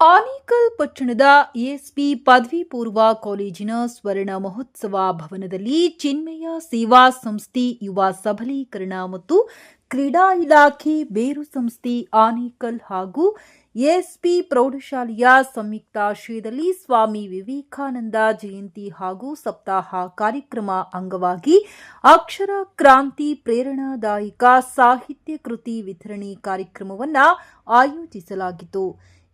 ಆನೇಕಲ್ ಪಟ್ಟಣದ ಎಸ್ಪಿ ಪದವಿ ಪೂರ್ವ ಕಾಲೇಜಿನ ಸ್ವರ್ಣ ಮಹೋತ್ಸವ ಭವನದಲ್ಲಿ ಚಿನ್ಮಯ ಸೇವಾ ಸಂಸ್ಥೆ ಯುವ ಸಬಲೀಕರಣ ಮತ್ತು ಕ್ರೀಡಾ ಇಲಾಖೆ ಬೇರು ಸಂಸ್ಥೆ ಆನೇಕಲ್ ಹಾಗೂ ಎಎಸ್ಪಿ ಪ್ರೌಢಶಾಲೆಯ ಸಂಯುಕ್ತಾಶ್ರಯದಲ್ಲಿ ಸ್ವಾಮಿ ವಿವೇಕಾನಂದ ಜಯಂತಿ ಹಾಗೂ ಸಪ್ತಾಹ ಕಾರ್ಯಕ್ರಮ ಅಂಗವಾಗಿ ಅಕ್ಷರ ಕ್ರಾಂತಿ ಪ್ರೇರಣಾದಾಯಕ ಸಾಹಿತ್ಯ ಕೃತಿ ವಿತರಣೆ ಕಾರ್ಯಕ್ರಮವನ್ನು ಆಯೋಜಿಸಲಾಗಿತ್ತು.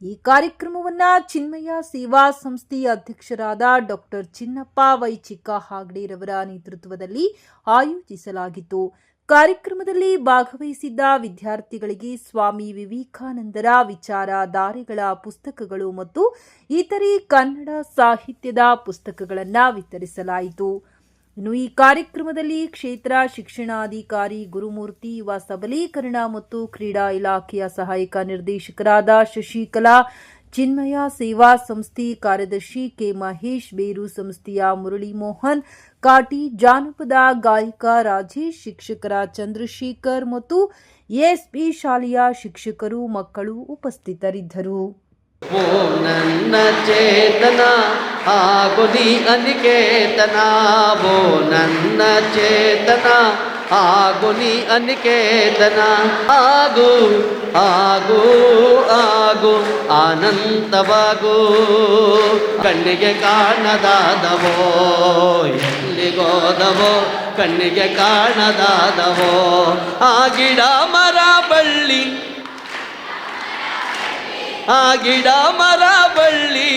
ಈ ಕಾರ್ಯಕ್ರಮವನ್ನು ಚಿನ್ಮಯ ಸೇವಾ ಸಂಸ್ಥೆಯ ಅಧ್ಯಕ್ಷರಾದ ಡಾಕ್ಟರ್ ಚಿನ್ನಪ್ಪ ವೈ ಚಿಕ್ಕ ಹಾಗ್ಡೇರವರ ನೇತೃತ್ವದಲ್ಲಿ ಆಯೋಜಿಸಲಾಗಿತ್ತು. ಕಾರ್ಯಕ್ರಮದಲ್ಲಿ ಭಾಗವಹಿಸಿದ್ದ ವಿದ್ಯಾರ್ಥಿಗಳಿಗೆ ಸ್ವಾಮಿ ವಿವೇಕಾನಂದರ ವಿಚಾರ ದಾರಿಗಳ ಪುಸ್ತಕಗಳು ಮತ್ತು ಇತರೆ ಕನ್ನಡ ಸಾಹಿತ್ಯದ ಪುಸ್ತಕಗಳನ್ನು ವಿತರಿಸಲಾಯಿತು. ಇನ್ನು ಈ ಕಾರ್ಯಕ್ರಮದಲ್ಲಿ ಕ್ಷೇತ್ರ ಶಿಕ್ಷಣಾಧಿಕಾರಿ ಗುರುಮೂರ್ತಿ ಯುವ ಸಬಲೀಕರಣ ಮತ್ತು ಕ್ರೀಡಾ ಇಲಾಖೆಯ ಸಹಾಯಕ ನಿರ್ದೇಶಕರಾದ ಶಶಿಕಲಾ, ಚಿನ್ಮಯ ಸೇವಾ ಸಂಸ್ಥೆ ಕಾರ್ಯದರ್ಶಿ ಕೆ ಮಹೇಶ್, ಬೇರು ಸಂಸ್ಥೆಯ ಮುರಳಿ ಮೋಹನ್, ಕಾಟಿ ಜಾನಪದ ಗಾಯಕ ರಾಜೇಶ್, ಶಿಕ್ಷಕರ ಚಂದ್ರಶೇಖರ್ ಮತ್ತು ಎಎಸ್ಪಿ ಶಾಲೆಯ ಶಿಕ್ಷಕರು, ಮಕ್ಕಳು ಉಪಸ್ಥಿತರಿದ್ದರು. ಓ ನನ್ನ ಚೇತನ ಆಗು ನೀ ಅನಿಕೇತನ. ಓ ನನ್ನ ಚೇತನ ಆಗು ನೀ ಅನಿಕೇತನ. ಆಗು ಆಗು ಆಗು, ಆನಂದವಾಗು. ಕಣ್ಣಿಗೆ ಕಾಣದಾದವೋ ಎಲ್ಲಿಗೋದವೋ ಕಣ್ಣಿಗೆ ಕಾಣದಾದವೋ. ಆ ಗಿಡ ಮರ ಬಳ್ಳಿ ಆ ಗಿಡ ಮರ ಬಳ್ಳಿ.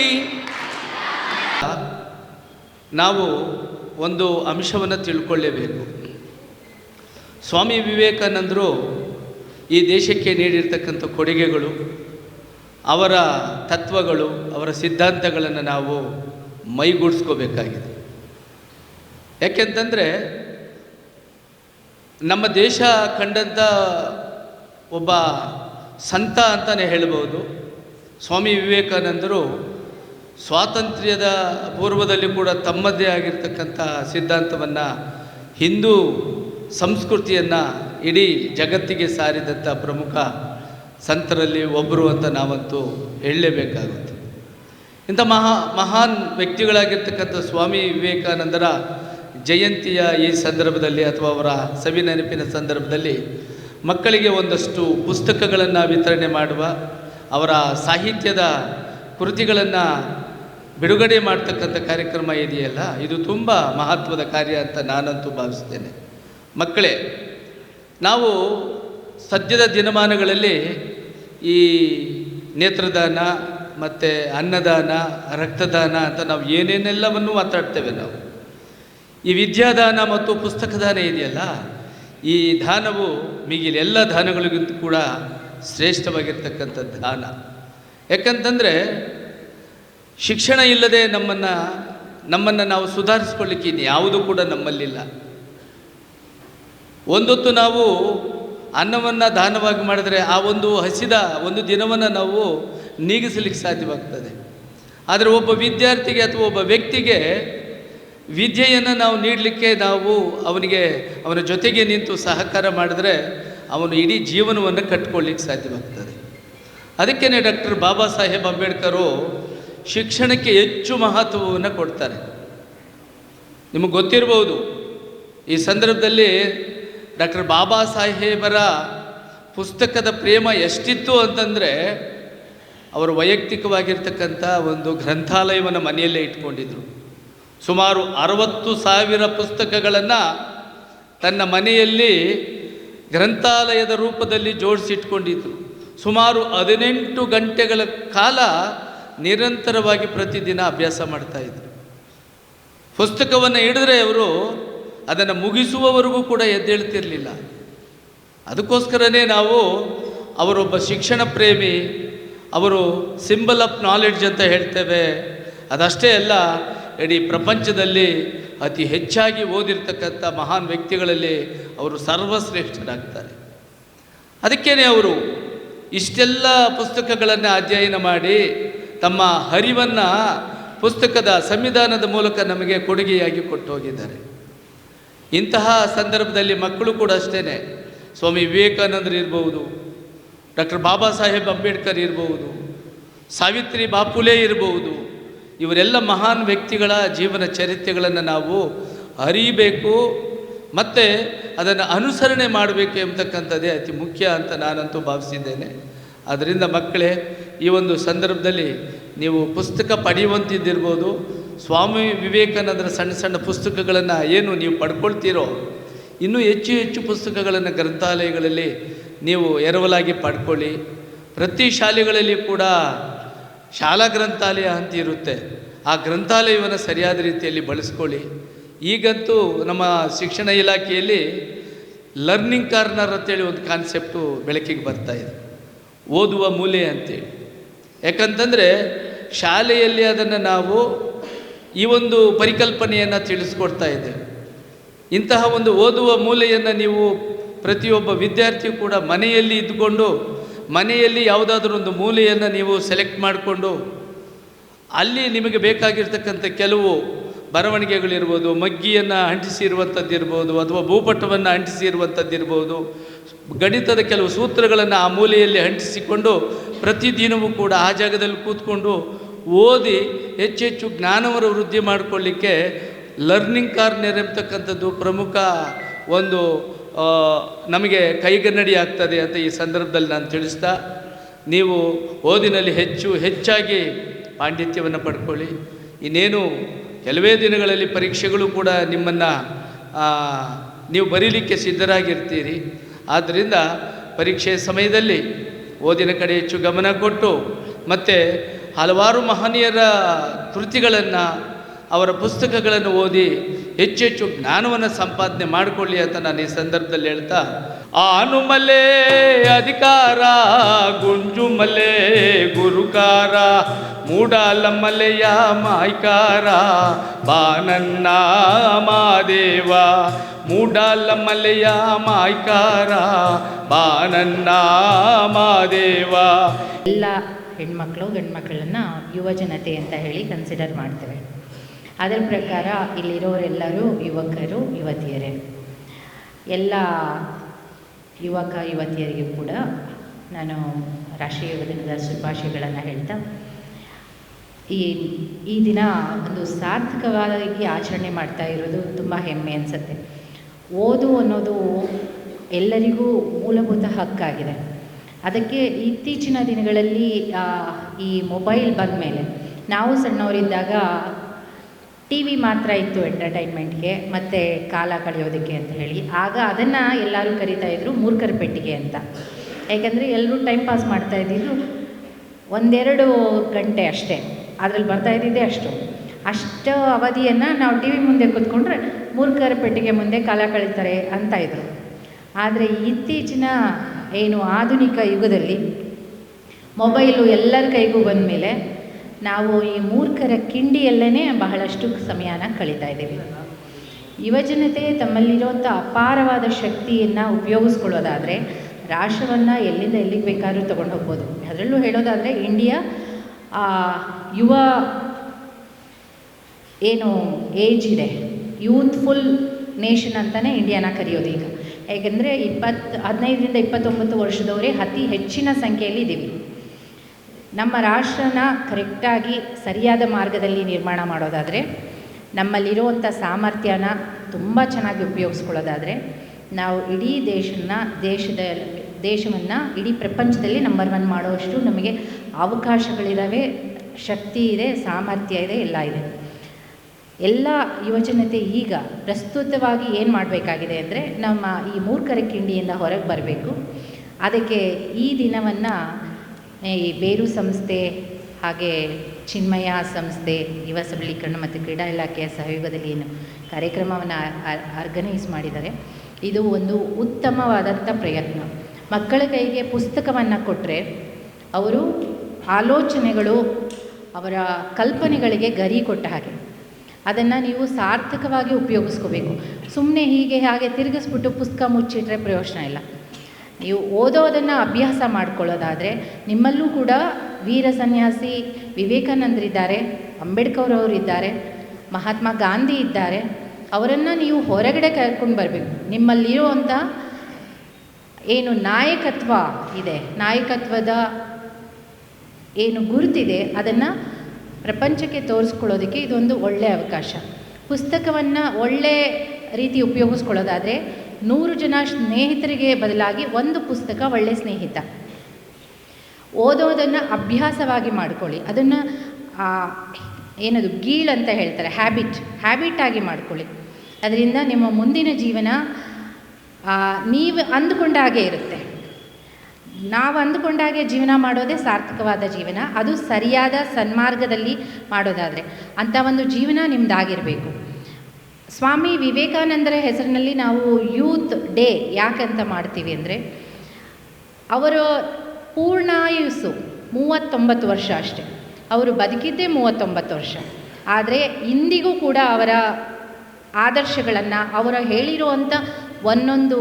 ನಾವು ಒಂದು ಅಂಶವನ್ನು ತಿಳ್ಕೊಳ್ಳೇಬೇಕು. ಸ್ವಾಮಿ ವಿವೇಕಾನಂದರು ಈ ದೇಶಕ್ಕೆ ನೀಡಿರ್ತಕ್ಕಂಥ ಕೊಡುಗೆಗಳು, ಅವರ ತತ್ವಗಳು, ಅವರ ಸಿದ್ಧಾಂತಗಳನ್ನು ನಾವು ಮೈಗೂಡಿಸ್ಕೋಬೇಕಾಗಿದೆ. ಯಾಕೆಂತಂದರೆ ನಮ್ಮ ದೇಶ ಕಂಡಂಥ ಒಬ್ಬ ಸಂತ ಅಂತಲೇ ಹೇಳ್ಬೋದು. ಸ್ವಾಮಿ ವಿವೇಕಾನಂದರು ಸ್ವಾತಂತ್ರ್ಯದ ಪೂರ್ವದಲ್ಲಿ ಕೂಡ ತಮ್ಮದೇ ಆಗಿರ್ತಕ್ಕಂಥ ಸಿದ್ಧಾಂತವನ್ನು, ಹಿಂದೂ ಸಂಸ್ಕೃತಿಯನ್ನು ಇಡೀ ಜಗತ್ತಿಗೆ ಸಾರಿದಂಥ ಪ್ರಮುಖ ಸಂತರಲ್ಲಿ ಒಬ್ಬರು ಅಂತ ನಾವಂತೂ ಹೇಳಲೇಬೇಕಾಗುತ್ತೆ. ಇಂಥ ಮಹಾ, ಮಹಾನ್ ವ್ಯಕ್ತಿಗಳಾಗಿರ್ತಕ್ಕಂಥ ಸ್ವಾಮಿ ವಿವೇಕಾನಂದರ ಜಯಂತಿಯ ಈ ಸಂದರ್ಭದಲ್ಲಿ ಅಥವಾ ಅವರ ಸವಿ ನೆನಪಿನ ಸಂದರ್ಭದಲ್ಲಿ ಮಕ್ಕಳಿಗೆ ಒಂದಷ್ಟು ಪುಸ್ತಕಗಳನ್ನು ವಿತರಣೆ ಮಾಡುವ ಅವರ ಸಾಹಿತ್ಯದ ಕೃತಿಗಳನ್ನು ಬಿಡುಗಡೆ ಮಾಡ್ತಕ್ಕಂಥ ಕಾರ್ಯಕ್ರಮ ಇದೆಯಲ್ಲ, ಇದು ತುಂಬ ಮಹತ್ವದ ಕಾರ್ಯ ಅಂತ ನಾನಂತೂ ಭಾವಿಸ್ತೇನೆ. ಮಕ್ಕಳೇ, ನಾವು ಸದ್ಯದ ದಿನಮಾನಗಳಲ್ಲಿ ಈ ನೇತ್ರದಾನ ಮತ್ತು ಅನ್ನದಾನ, ರಕ್ತದಾನ ಅಂತ ನಾವು ಏನೇನೆಲ್ಲವನ್ನು ಮಾತಾಡ್ತೇವೆ ನಾವು. ಈ ವಿದ್ಯಾದಾನ ಮತ್ತು ಪುಸ್ತಕದಾನ ಇದೆಯಲ್ಲ, ಈ ದಾನವು ಮಿಗಿಲೆಲ್ಲ ದಾನಗಳಿಗಿಂತ ಕೂಡ ಶ್ರೇಷ್ಠವಾಗಿರ್ತಕ್ಕಂಥ ಧ್ಯಾನ. ಯಾಕಂತಂದರೆ ಶಿಕ್ಷಣ ಇಲ್ಲದೆ ನಮ್ಮನ್ನು ನಮ್ಮನ್ನು ನಾವು ಸುಧಾರಿಸ್ಕೊಳ್ಳಿಕ್ಕೆ ಇನ್ಯಾವುದೂ ಕೂಡ ನಮ್ಮಲ್ಲಿಲ್ಲ. ಒಂದೊತ್ತು ನಾವು ಅನ್ನವನ್ನು ದಾನವಾಗಿ ಮಾಡಿದರೆ ಆ ಒಂದು ಹಸಿದ ಒಂದು ದಿನವನ್ನು ನಾವು ನೀಗಿಸಲಿಕ್ಕೆ ಸಾಧ್ಯವಾಗ್ತದೆ. ಆದರೆ ಒಬ್ಬ ವಿದ್ಯಾರ್ಥಿಗೆ ಅಥವಾ ಒಬ್ಬ ವ್ಯಕ್ತಿಗೆ ವಿದ್ಯೆಯನ್ನು ನಾವು ನೀಡಲಿಕ್ಕೆ ನಾವು ಅವನಿಗೆ, ಅವನ ಜೊತೆಗೆ ನಿಂತು ಸಹಕಾರ ಮಾಡಿದ್ರೆ ಅವನು ಇಡೀ ಜೀವನವನ್ನು ಕಟ್ಕೊಳ್ಳಿಕ್ಕೆ ಸಾಧ್ಯವಾಗ್ತದೆ. ಅದಕ್ಕೇ ಡಾಕ್ಟರ್ ಬಾಬಾ ಸಾಹೇಬ್ ಅಂಬೇಡ್ಕರು ಶಿಕ್ಷಣಕ್ಕೆ ಹೆಚ್ಚು ಮಹತ್ವವನ್ನು ಕೊಡ್ತಾರೆ. ನಿಮಗೆ ಗೊತ್ತಿರಬಹುದು ಈ ಸಂದರ್ಭದಲ್ಲಿ ಡಾಕ್ಟರ್ ಬಾಬಾ ಸಾಹೇಬರ ಪುಸ್ತಕದ ಪ್ರೇಮ ಎಷ್ಟಿತ್ತು ಅಂತಂದರೆ, ಅವರು ವೈಯಕ್ತಿಕವಾಗಿರ್ತಕ್ಕಂಥ ಒಂದು ಗ್ರಂಥಾಲಯವನ್ನು ಮನೆಯಲ್ಲೇ ಇಟ್ಕೊಂಡಿದ್ರು. ಸುಮಾರು ಅರವತ್ತು ಸಾವಿರ ಪುಸ್ತಕಗಳನ್ನು ತನ್ನ ಮನೆಯಲ್ಲಿ ಗ್ರಂಥಾಲಯದ ರೂಪದಲ್ಲಿ ಜೋಡಿಸಿಟ್ಕೊಂಡಿದ್ರು. ಸುಮಾರು ಹದಿನೆಂಟು ಗಂಟೆಗಳ ಕಾಲ ನಿರಂತರವಾಗಿ ಪ್ರತಿದಿನ ಅಭ್ಯಾಸ ಮಾಡ್ತಾಯಿದ್ರು ಪುಸ್ತಕವನ್ನು ಹಿಡಿದ್ರೆ ಅವರು ಅದನ್ನು ಮುಗಿಸುವವರೆಗೂ ಕೂಡ ಎದ್ದೇಳ್ತಿರಲಿಲ್ಲ. ಅದಕ್ಕೋಸ್ಕರನೇ ನಾವು ಅವರೊಬ್ಬ ಶಿಕ್ಷಣ ಪ್ರೇಮಿ, ಅವರು ಸಿಂಬಲ್ ಆಫ್ ನಾಲೆಡ್ಜ್ ಅಂತ ಹೇಳ್ತೇವೆ. ಅದಷ್ಟೇ ಅಲ್ಲ ಇಡೀ ಪ್ರಪಂಚದಲ್ಲಿ ಅತಿ ಹೆಚ್ಚಾಗಿ ಓದಿರ್ತಕ್ಕಂಥ ಮಹಾನ್ ವ್ಯಕ್ತಿಗಳಲ್ಲಿ ಅವರು ಸರ್ವಶ್ರೇಷ್ಠರಾಗ್ತಾರೆ. ಅದಕ್ಕೇನೆ ಅವರು ಇಷ್ಟೆಲ್ಲ ಪುಸ್ತಕಗಳನ್ನು ಅಧ್ಯಯನ ಮಾಡಿ ತಮ್ಮ ಹರಿವನ್ನು ಪುಸ್ತಕದ ಸಂವಿಧಾನದ ಮೂಲಕ ನಮಗೆ ಕೊಡುಗೆಯಾಗಿ ಕೊಟ್ಟು ಹೋಗಿದ್ದಾರೆ. ಇಂತಹ ಸಂದರ್ಭದಲ್ಲಿ ಮಕ್ಕಳು ಕೂಡ ಅಷ್ಟೇ ಸ್ವಾಮಿ ವಿವೇಕಾನಂದರು ಇರ್ಬೋದು, ಡಾಕ್ಟರ್ ಬಾಬಾ ಸಾಹೇಬ್ ಅಂಬೇಡ್ಕರ್ ಇರ್ಬೋದು, ಸಾವಿತ್ರಿ ಬಾಪುಲೆ ಇರಬಹುದು ಇವರೆಲ್ಲ ಮಹಾನ್ ವ್ಯಕ್ತಿಗಳ ಜೀವನ ಚರಿತ್ರೆಗಳನ್ನು ನಾವು ಅರಿಬೇಕು ಮತ್ತು ಅದನ್ನು ಅನುಸರಣೆ ಮಾಡಬೇಕು ಎಂಬತಕ್ಕಂಥದ್ದೇ ಅತಿ ಮುಖ್ಯ ಅಂತ ನಾನಂತೂ ಭಾವಿಸಿದ್ದೇನೆ. ಅದರಿಂದ ಮಕ್ಕಳೇ, ಈ ಒಂದು ಸಂದರ್ಭದಲ್ಲಿ ನೀವು ಪುಸ್ತಕ ಪಡೆಯುವಂತಿದ್ದಿರ್ಬೋದು, ಸ್ವಾಮಿ ವಿವೇಕಾನಂದರ ಸಣ್ಣ ಸಣ್ಣ ಪುಸ್ತಕಗಳನ್ನು ಏನು ನೀವು ಪಡ್ಕೊಳ್ತೀರೋ, ಇನ್ನೂ ಹೆಚ್ಚು ಹೆಚ್ಚು ಪುಸ್ತಕಗಳನ್ನು ಗ್ರಂಥಾಲಯಗಳಲ್ಲಿ ನೀವು ಎರವಲಾಗಿ ಪಡ್ಕೊಳ್ಳಿ. ಪ್ರತಿ ಶಾಲೆಗಳಲ್ಲಿ ಕೂಡ ಶಾಲಾ ಗ್ರಂಥಾಲಯ ಅಂತ ಇರುತ್ತೆ. ಆ ಗ್ರಂಥಾಲಯವನ್ನು ಸರಿಯಾದ ರೀತಿಯಲ್ಲಿ ಬಳಸ್ಕೊಳ್ಳಿ. ಈಗಂತೂ ನಮ್ಮ ಶಿಕ್ಷಣ ಇಲಾಖೆಯಲ್ಲಿ ಲರ್ನಿಂಗ್ ಕಾರ್ನರ್ ಅಂತೇಳಿ ಒಂದು ಕಾನ್ಸೆಪ್ಟು ಬೆಳಕಿಗೆ ಬರ್ತಾ ಇದೆ. ಓದುವ ಮೂಲೆ ಅಂತೇಳಿ. ಯಾಕಂತಂದರೆ ಶಾಲೆಯಲ್ಲಿ ಅದನ್ನು ನಾವು ಈ ಒಂದು ಪರಿಕಲ್ಪನೆಯನ್ನು ತಿಳಿಸ್ಕೊಡ್ತಾ ಇದ್ದೇವೆ. ಇಂತಹ ಒಂದು ಓದುವ ಮೂಲೆಯನ್ನು ನೀವು ಪ್ರತಿಯೊಬ್ಬ ವಿದ್ಯಾರ್ಥಿಯು ಕೂಡ ಮನೆಯಲ್ಲಿ ಇದ್ದುಕೊಂಡು ಮನೆಯಲ್ಲಿ ಯಾವುದಾದ್ರೂ ಒಂದು ಮೂಲೆಯನ್ನು ನೀವು ಸೆಲೆಕ್ಟ್ ಮಾಡಿಕೊಂಡು ಅಲ್ಲಿ ನಿಮಗೆ ಬೇಕಾಗಿರ್ತಕ್ಕಂಥ ಕೆಲವು ಬರವಣಿಗೆಗಳಿರ್ಬೋದು, ಮಗ್ಗಿಯನ್ನು ಅಂಟಿಸಿರುವಂಥದ್ದಿರ್ಬೋದು ಅಥವಾ ಭೂಪಟವನ್ನು ಅಂಟಿಸಿರುವಂಥದ್ದಿರ್ಬೋದು, ಗಣಿತದ ಕೆಲವು ಸೂತ್ರಗಳನ್ನು ಆ ಮೂಲೆಯಲ್ಲಿ ಅಂಟಿಸಿಕೊಂಡು ಪ್ರತಿದಿನವೂ ಕೂಡ ಆ ಜಾಗದಲ್ಲಿ ಕೂತ್ಕೊಂಡು ಓದಿ ಹೆಚ್ಚೆಚ್ಚು ಜ್ಞಾನವನ್ನು ವೃದ್ಧಿ ಮಾಡಿಕೊಳ್ಳಿಕ್ಕೆ ಲರ್ನಿಂಗ್ ಕಾರ್ನರ್ ಎಂಬತಕ್ಕಂಥದ್ದು ಪ್ರಮುಖ ಒಂದು ನಮಗೆ ಕೈಗನ್ನಡಿ ಆಗ್ತದೆ ಅಂತ ಈ ಸಂದರ್ಭದಲ್ಲಿ ನಾನು ತಿಳಿಸ್ತಾ, ನೀವು ಓದಿನಲ್ಲಿ ಹೆಚ್ಚು ಹೆಚ್ಚಾಗಿ ಪಾಂಡಿತ್ಯವನ್ನು ಪಡ್ಕೊಳ್ಳಿ. ಇನ್ನೇನು ಕೆಲವೇ ದಿನಗಳಲ್ಲಿ ಪರೀಕ್ಷೆಗಳು ಕೂಡ ನಿಮ್ಮನ್ನು ನೀವು ಬರೀಲಿಕ್ಕೆ ಸಿದ್ಧರಾಗಿರ್ತೀರಿ. ಆದ್ದರಿಂದ ಪರೀಕ್ಷೆ ಸಮಯದಲ್ಲಿ ಓದಿನ ಕಡೆ ಹೆಚ್ಚು ಗಮನ ಕೊಟ್ಟು, ಮತ್ತು ಹಲವಾರು ಮಹನೀಯರ ಕೃತಿಗಳನ್ನು, ಅವರ ಪುಸ್ತಕಗಳನ್ನು ಓದಿ ಹೆಚ್ಚೆಚ್ಚು ಜ್ಞಾನವನ್ನು ಸಂಪಾದನೆ ಮಾಡಿಕೊಳ್ಳಿ ಅಂತ ನಾನು ಈ ಸಂದರ್ಭದಲ್ಲಿ ಹೇಳ್ತಾ, ಆನುಮಲೆ ಅಧಿಕಾರ, ಗುಂಜುಮಲೆ ಗುರುಕಾರ ಮೂಡಾಲಮ್ಮಲೆಯ ಮಾಯ್ಕಾರ, ಬಾನನ್ನ ಮಾದೇವ ಮೂಡಾಲಮ್ಮಲೆಯ ಮಾಯ್ಕಾರ, ಬಾನನ್ನ ಮಾದೇವ. ಎಲ್ಲ ಹೆಣ್ಮಕ್ಳು ಗಂಡ್ಮಕ್ಳನ್ನ ಯುವ ಜನತೆ ಅಂತ ಹೇಳಿ ಕನ್ಸಿಡರ್ ಮಾಡ್ತೇವೆ. ಅದರ ಪ್ರಕಾರ ಇಲ್ಲಿರೋರೆಲ್ಲರೂ ಯುವಕರು, ಯುವತಿಯರೇ. ಎಲ್ಲ ಯುವಕ, ಯುವತಿಯರಿಗೂ ಕೂಡ ನಾನು ರಾಷ್ಟ್ರೀಯ ಯುವ ದಿನದ ಶುಭಾಶಯಗಳನ್ನು ಹೇಳ್ತಾ, ಈ ಈ ದಿನ ಒಂದು ಸಾರ್ಥಕವಾಗಿ ಆಚರಣೆ ಮಾಡ್ತಾ ಇರೋದು ತುಂಬ ಹೆಮ್ಮೆ ಅನಿಸುತ್ತೆ. ಓದು ಅನ್ನೋದು ಎಲ್ಲರಿಗೂ ಮೂಲಭೂತ ಹಕ್ಕಾಗಿದೆ. ಅದಕ್ಕೆ ಇತ್ತೀಚಿನ ದಿನಗಳಲ್ಲಿ ಈ ಮೊಬೈಲ್ ಬಂದ ಮೇಲೆ ನಾವು ಸಣ್ಣವರಿದ್ದಾಗ ಟಿ ವಿ ಮಾತ್ರ ಇತ್ತು ಎಂಟರ್ಟೈನ್ಮೆಂಟ್ಗೆ ಮತ್ತು ಕಾಲ ಕಳೆಯೋದಕ್ಕೆ ಅಂತ ಹೇಳಿ. ಆಗ ಅದನ್ನು ಎಲ್ಲರೂ ಕರಿತಾ ಇದ್ರು ಮೂರ್ಖರ ಪೆಟ್ಟಿಗೆ ಅಂತ. ಯಾಕೆಂದರೆ ಎಲ್ಲರೂ ಟೈಮ್ ಪಾಸ್ ಮಾಡ್ತಾ ಇದ್ದಿದ್ದು ಒಂದೆರಡು ಗಂಟೆ ಅಷ್ಟೇ. ಅದ್ರಲ್ಲಿ ಬರ್ತಾ ಇದ್ದಿದ್ದೆ ಅಷ್ಟು. ಅಷ್ಟು ಅವಧಿಯನ್ನು ನಾವು ಟಿ ವಿ ಮುಂದೆ ಕೂತ್ಕೊಂಡ್ರೆ ಮೂರ್ಖರ ಪೆಟ್ಟಿಗೆ ಮುಂದೆ ಕಾಲ ಕಳೀತಾರೆ ಅಂತ ಇದ್ರು. ಆದರೆ ಇತ್ತೀಚಿನ ಏನು ಆಧುನಿಕ ಯುಗದಲ್ಲಿ ಮೊಬೈಲು ಎಲ್ಲರ ಕೈಗೂ ಬಂದ ಮೇಲೆ ನಾವು ಈ ಮೂರ್ಖರ ಕಿಂಡಿಯಲ್ಲೇ ಬಹಳಷ್ಟು ಸಮಯನ ಕಳೀತಾ ಇದ್ದೀವಿ. ಯುವಜನತೆ ತಮ್ಮಲ್ಲಿರುವಂಥ ಅಪಾರವಾದ ಶಕ್ತಿಯನ್ನು ಉಪಯೋಗಿಸ್ಕೊಳ್ಳೋದಾದರೆ ರಾಷ್ಟ್ರವನ್ನು ಎಲ್ಲಿಂದ ಎಲ್ಲಿಗೆ ಬೇಕಾದರೂ ತೊಗೊಂಡು ಹೋಗ್ಬೋದು. ಅದರಲ್ಲೂ ಹೇಳೋದಾದರೆ ಇಂಡಿಯಾ ಯುವ ಏನು ಏಜ್ ಇದೆ. ಯೂತ್ಫುಲ್ ನೇಷನ್ ಅಂತಲೇ ಇಂಡಿಯಾನ ಕರೆಯೋದು ಈಗ. ಯಾಕೆಂದರೆ ಇಪ್ಪತ್ತು ಹದಿನೈದರಿಂದ ಇಪ್ಪತ್ತೊಂಬತ್ತು ವರ್ಷದವರೇ ಅತಿ ಹೆಚ್ಚಿನ ಸಂಖ್ಯೆಯಲ್ಲಿ ಇದ್ದೀವಿ. ನಮ್ಮ ರಾಷ್ಟ್ರನ ಕರೆಕ್ಟಾಗಿ ಸರಿಯಾದ ಮಾರ್ಗದಲ್ಲಿ ನಿರ್ಮಾಣ ಮಾಡೋದಾದರೆ ನಮ್ಮಲ್ಲಿರುವಂಥ ಸಾಮರ್ಥ್ಯನ ತುಂಬ ಚೆನ್ನಾಗಿ ಉಪಯೋಗಿಸ್ಕೊಳ್ಳೋದಾದರೆ ನಾವು ಇಡೀ ದೇಶನ ದೇಶದ, ದೇಶವನ್ನು ಇಡೀ ಪ್ರಪಂಚದಲ್ಲಿ ನಂಬರ್ ಒನ್ ಮಾಡುವಷ್ಟು ನಮಗೆ ಅವಕಾಶಗಳಿದ್ದಾವೆ, ಶಕ್ತಿ ಇದೆ, ಸಾಮರ್ಥ್ಯ ಇದೆ, ಎಲ್ಲ ಇದೆ. ಎಲ್ಲ ಯುವಜನತೆ ಈಗ ಪ್ರಸ್ತುತವಾಗಿ ಏನು ಮಾಡಬೇಕಾಗಿದೆ ಅಂದರೆ ನಮ್ಮ ಈ ಮೂರ್ಖರ ಕಿಂಡಿಯಿಂದ ಹೊರಗೆ ಬರಬೇಕು. ಅದಕ್ಕೆ ಈ ದಿನವನ್ನು ಈ ಬೇರು ಸಂಸ್ಥೆ ಹಾಗೆ ಚಿನ್ಮಯ ಸಂಸ್ಥೆ, ಯುವ ಸಬಲೀಕರಣ ಮತ್ತು ಕ್ರೀಡಾ ಇಲಾಖೆಯ ಸಹಯೋಗದಲ್ಲಿ ಏನು ಕಾರ್ಯಕ್ರಮವನ್ನು ಆರ್ಗನೈಸ್ ಮಾಡಿದ್ದಾರೆ. ಇದು ಒಂದು ಉತ್ತಮವಾದಂಥ ಪ್ರಯತ್ನ. ಮಕ್ಕಳ ಕೈಗೆ ಪುಸ್ತಕವನ್ನು ಕೊಟ್ಟರೆ ಅವರು ಆಲೋಚನೆಗಳು ಅವರ ಕಲ್ಪನೆಗಳಿಗೆ ಗರಿ ಕೊಟ್ಟ ಹಾಗೆ. ಅದನ್ನು ನೀವು ಸಾರ್ಥಕವಾಗಿ ಉಪಯೋಗಿಸ್ಕೋಬೇಕು. ಸುಮ್ಮನೆ ಹೀಗೆ ಹಾಗೆ ತಿರುಗಿಸ್ಬಿಟ್ಟು ಪುಸ್ತಕ ಮುಚ್ಚಿಟ್ರೆ ಪ್ರಯೋಜನ ಇಲ್ಲ. ನೀವು ಓದೋದನ್ನು ಅಭ್ಯಾಸ ಮಾಡ್ಕೊಳ್ಳೋದಾದರೆ ನಿಮ್ಮಲ್ಲೂ ಕೂಡ ವೀರ ಸನ್ಯಾಸಿ ವಿವೇಕಾನಂದರಿದ್ದಾರೆ, ಅಂಬೇಡ್ಕರ್ ಅವರಿದ್ದಾರೆ, ಮಹಾತ್ಮ ಗಾಂಧಿ ಇದ್ದಾರೆ. ಅವರನ್ನು ನೀವು ಹೊರಗಡೆ ಕರ್ಕೊಂಡು ಬರಬೇಕು. ನಿಮ್ಮಲ್ಲಿರುವಂಥ ಏನು ನಾಯಕತ್ವ ಇದೆ, ನಾಯಕತ್ವದ ಏನು ಗುರುತಿದೆ, ಅದನ್ನು ಪ್ರಪಂಚಕ್ಕೆ ತೋರಿಸ್ಕೊಳ್ಳೋದಕ್ಕೆ ಇದೊಂದು ಒಳ್ಳೆಯ ಅವಕಾಶ. ಪುಸ್ತಕವನ್ನು ಒಳ್ಳೆ ರೀತಿ ಉಪಯೋಗಿಸ್ಕೊಳ್ಳೋದಾದರೆ ನೂರು ಜನ ಸ್ನೇಹಿತರಿಗೆ ಬದಲಾಗಿ ಒಂದು ಪುಸ್ತಕ ಒಳ್ಳೆ ಸ್ನೇಹಿತ. ಓದೋದನ್ನು ಅಭ್ಯಾಸವಾಗಿ ಮಾಡ್ಕೊಳ್ಳಿ. ಅದನ್ನು ಏನದು, ಗೀಳ್ ಅಂತ ಹೇಳ್ತಾರೆ ಹ್ಯಾಬಿಟ್ ಹ್ಯಾಬಿಟ್ ಆಗಿ ಮಾಡ್ಕೊಳ್ಳಿ. ಅದರಿಂದ ನಿಮ್ಮ ಮುಂದಿನ ಜೀವನ ನೀವು ಅಂದುಕೊಂಡ ಹಾಗೆ ಇರುತ್ತೆ. ನಾವು ಅಂದುಕೊಂಡಾಗೆ ಜೀವನ ಮಾಡೋದೇ ಸಾರ್ಥಕವಾದ ಜೀವನ. ಅದು ಸರಿಯಾದ ಸನ್ಮಾರ್ಗದಲ್ಲಿ ಮಾಡೋದಾದರೆ ಅಂಥ ಒಂದು ಜೀವನ ನಿಮ್ಮದಾಗಿರಬೇಕು ಸ್ವಾಮಿ ವಿವೇಕಾನಂದರ ಹೆಸರಿನಲ್ಲಿ ನಾವು ಯೂತ್ ಡೇ ಯಾಕಂತ ಮಾಡ್ತೀವಿ ಅಂದರೆ, ಅವರ ಪೂರ್ಣಾಯುಸು ಮೂವತ್ತೊಂಬತ್ತು ವರ್ಷ ಅಷ್ಟೆ. ಅವರು ಬದುಕಿದ್ದೇ ಮೂವತ್ತೊಂಬತ್ತು ವರ್ಷ. ಆದರೆ ಇಂದಿಗೂ ಕೂಡ ಅವರ ಆದರ್ಶಗಳನ್ನು, ಅವರ ಹೇಳಿರುವಂಥ ಒಂದೊಂದು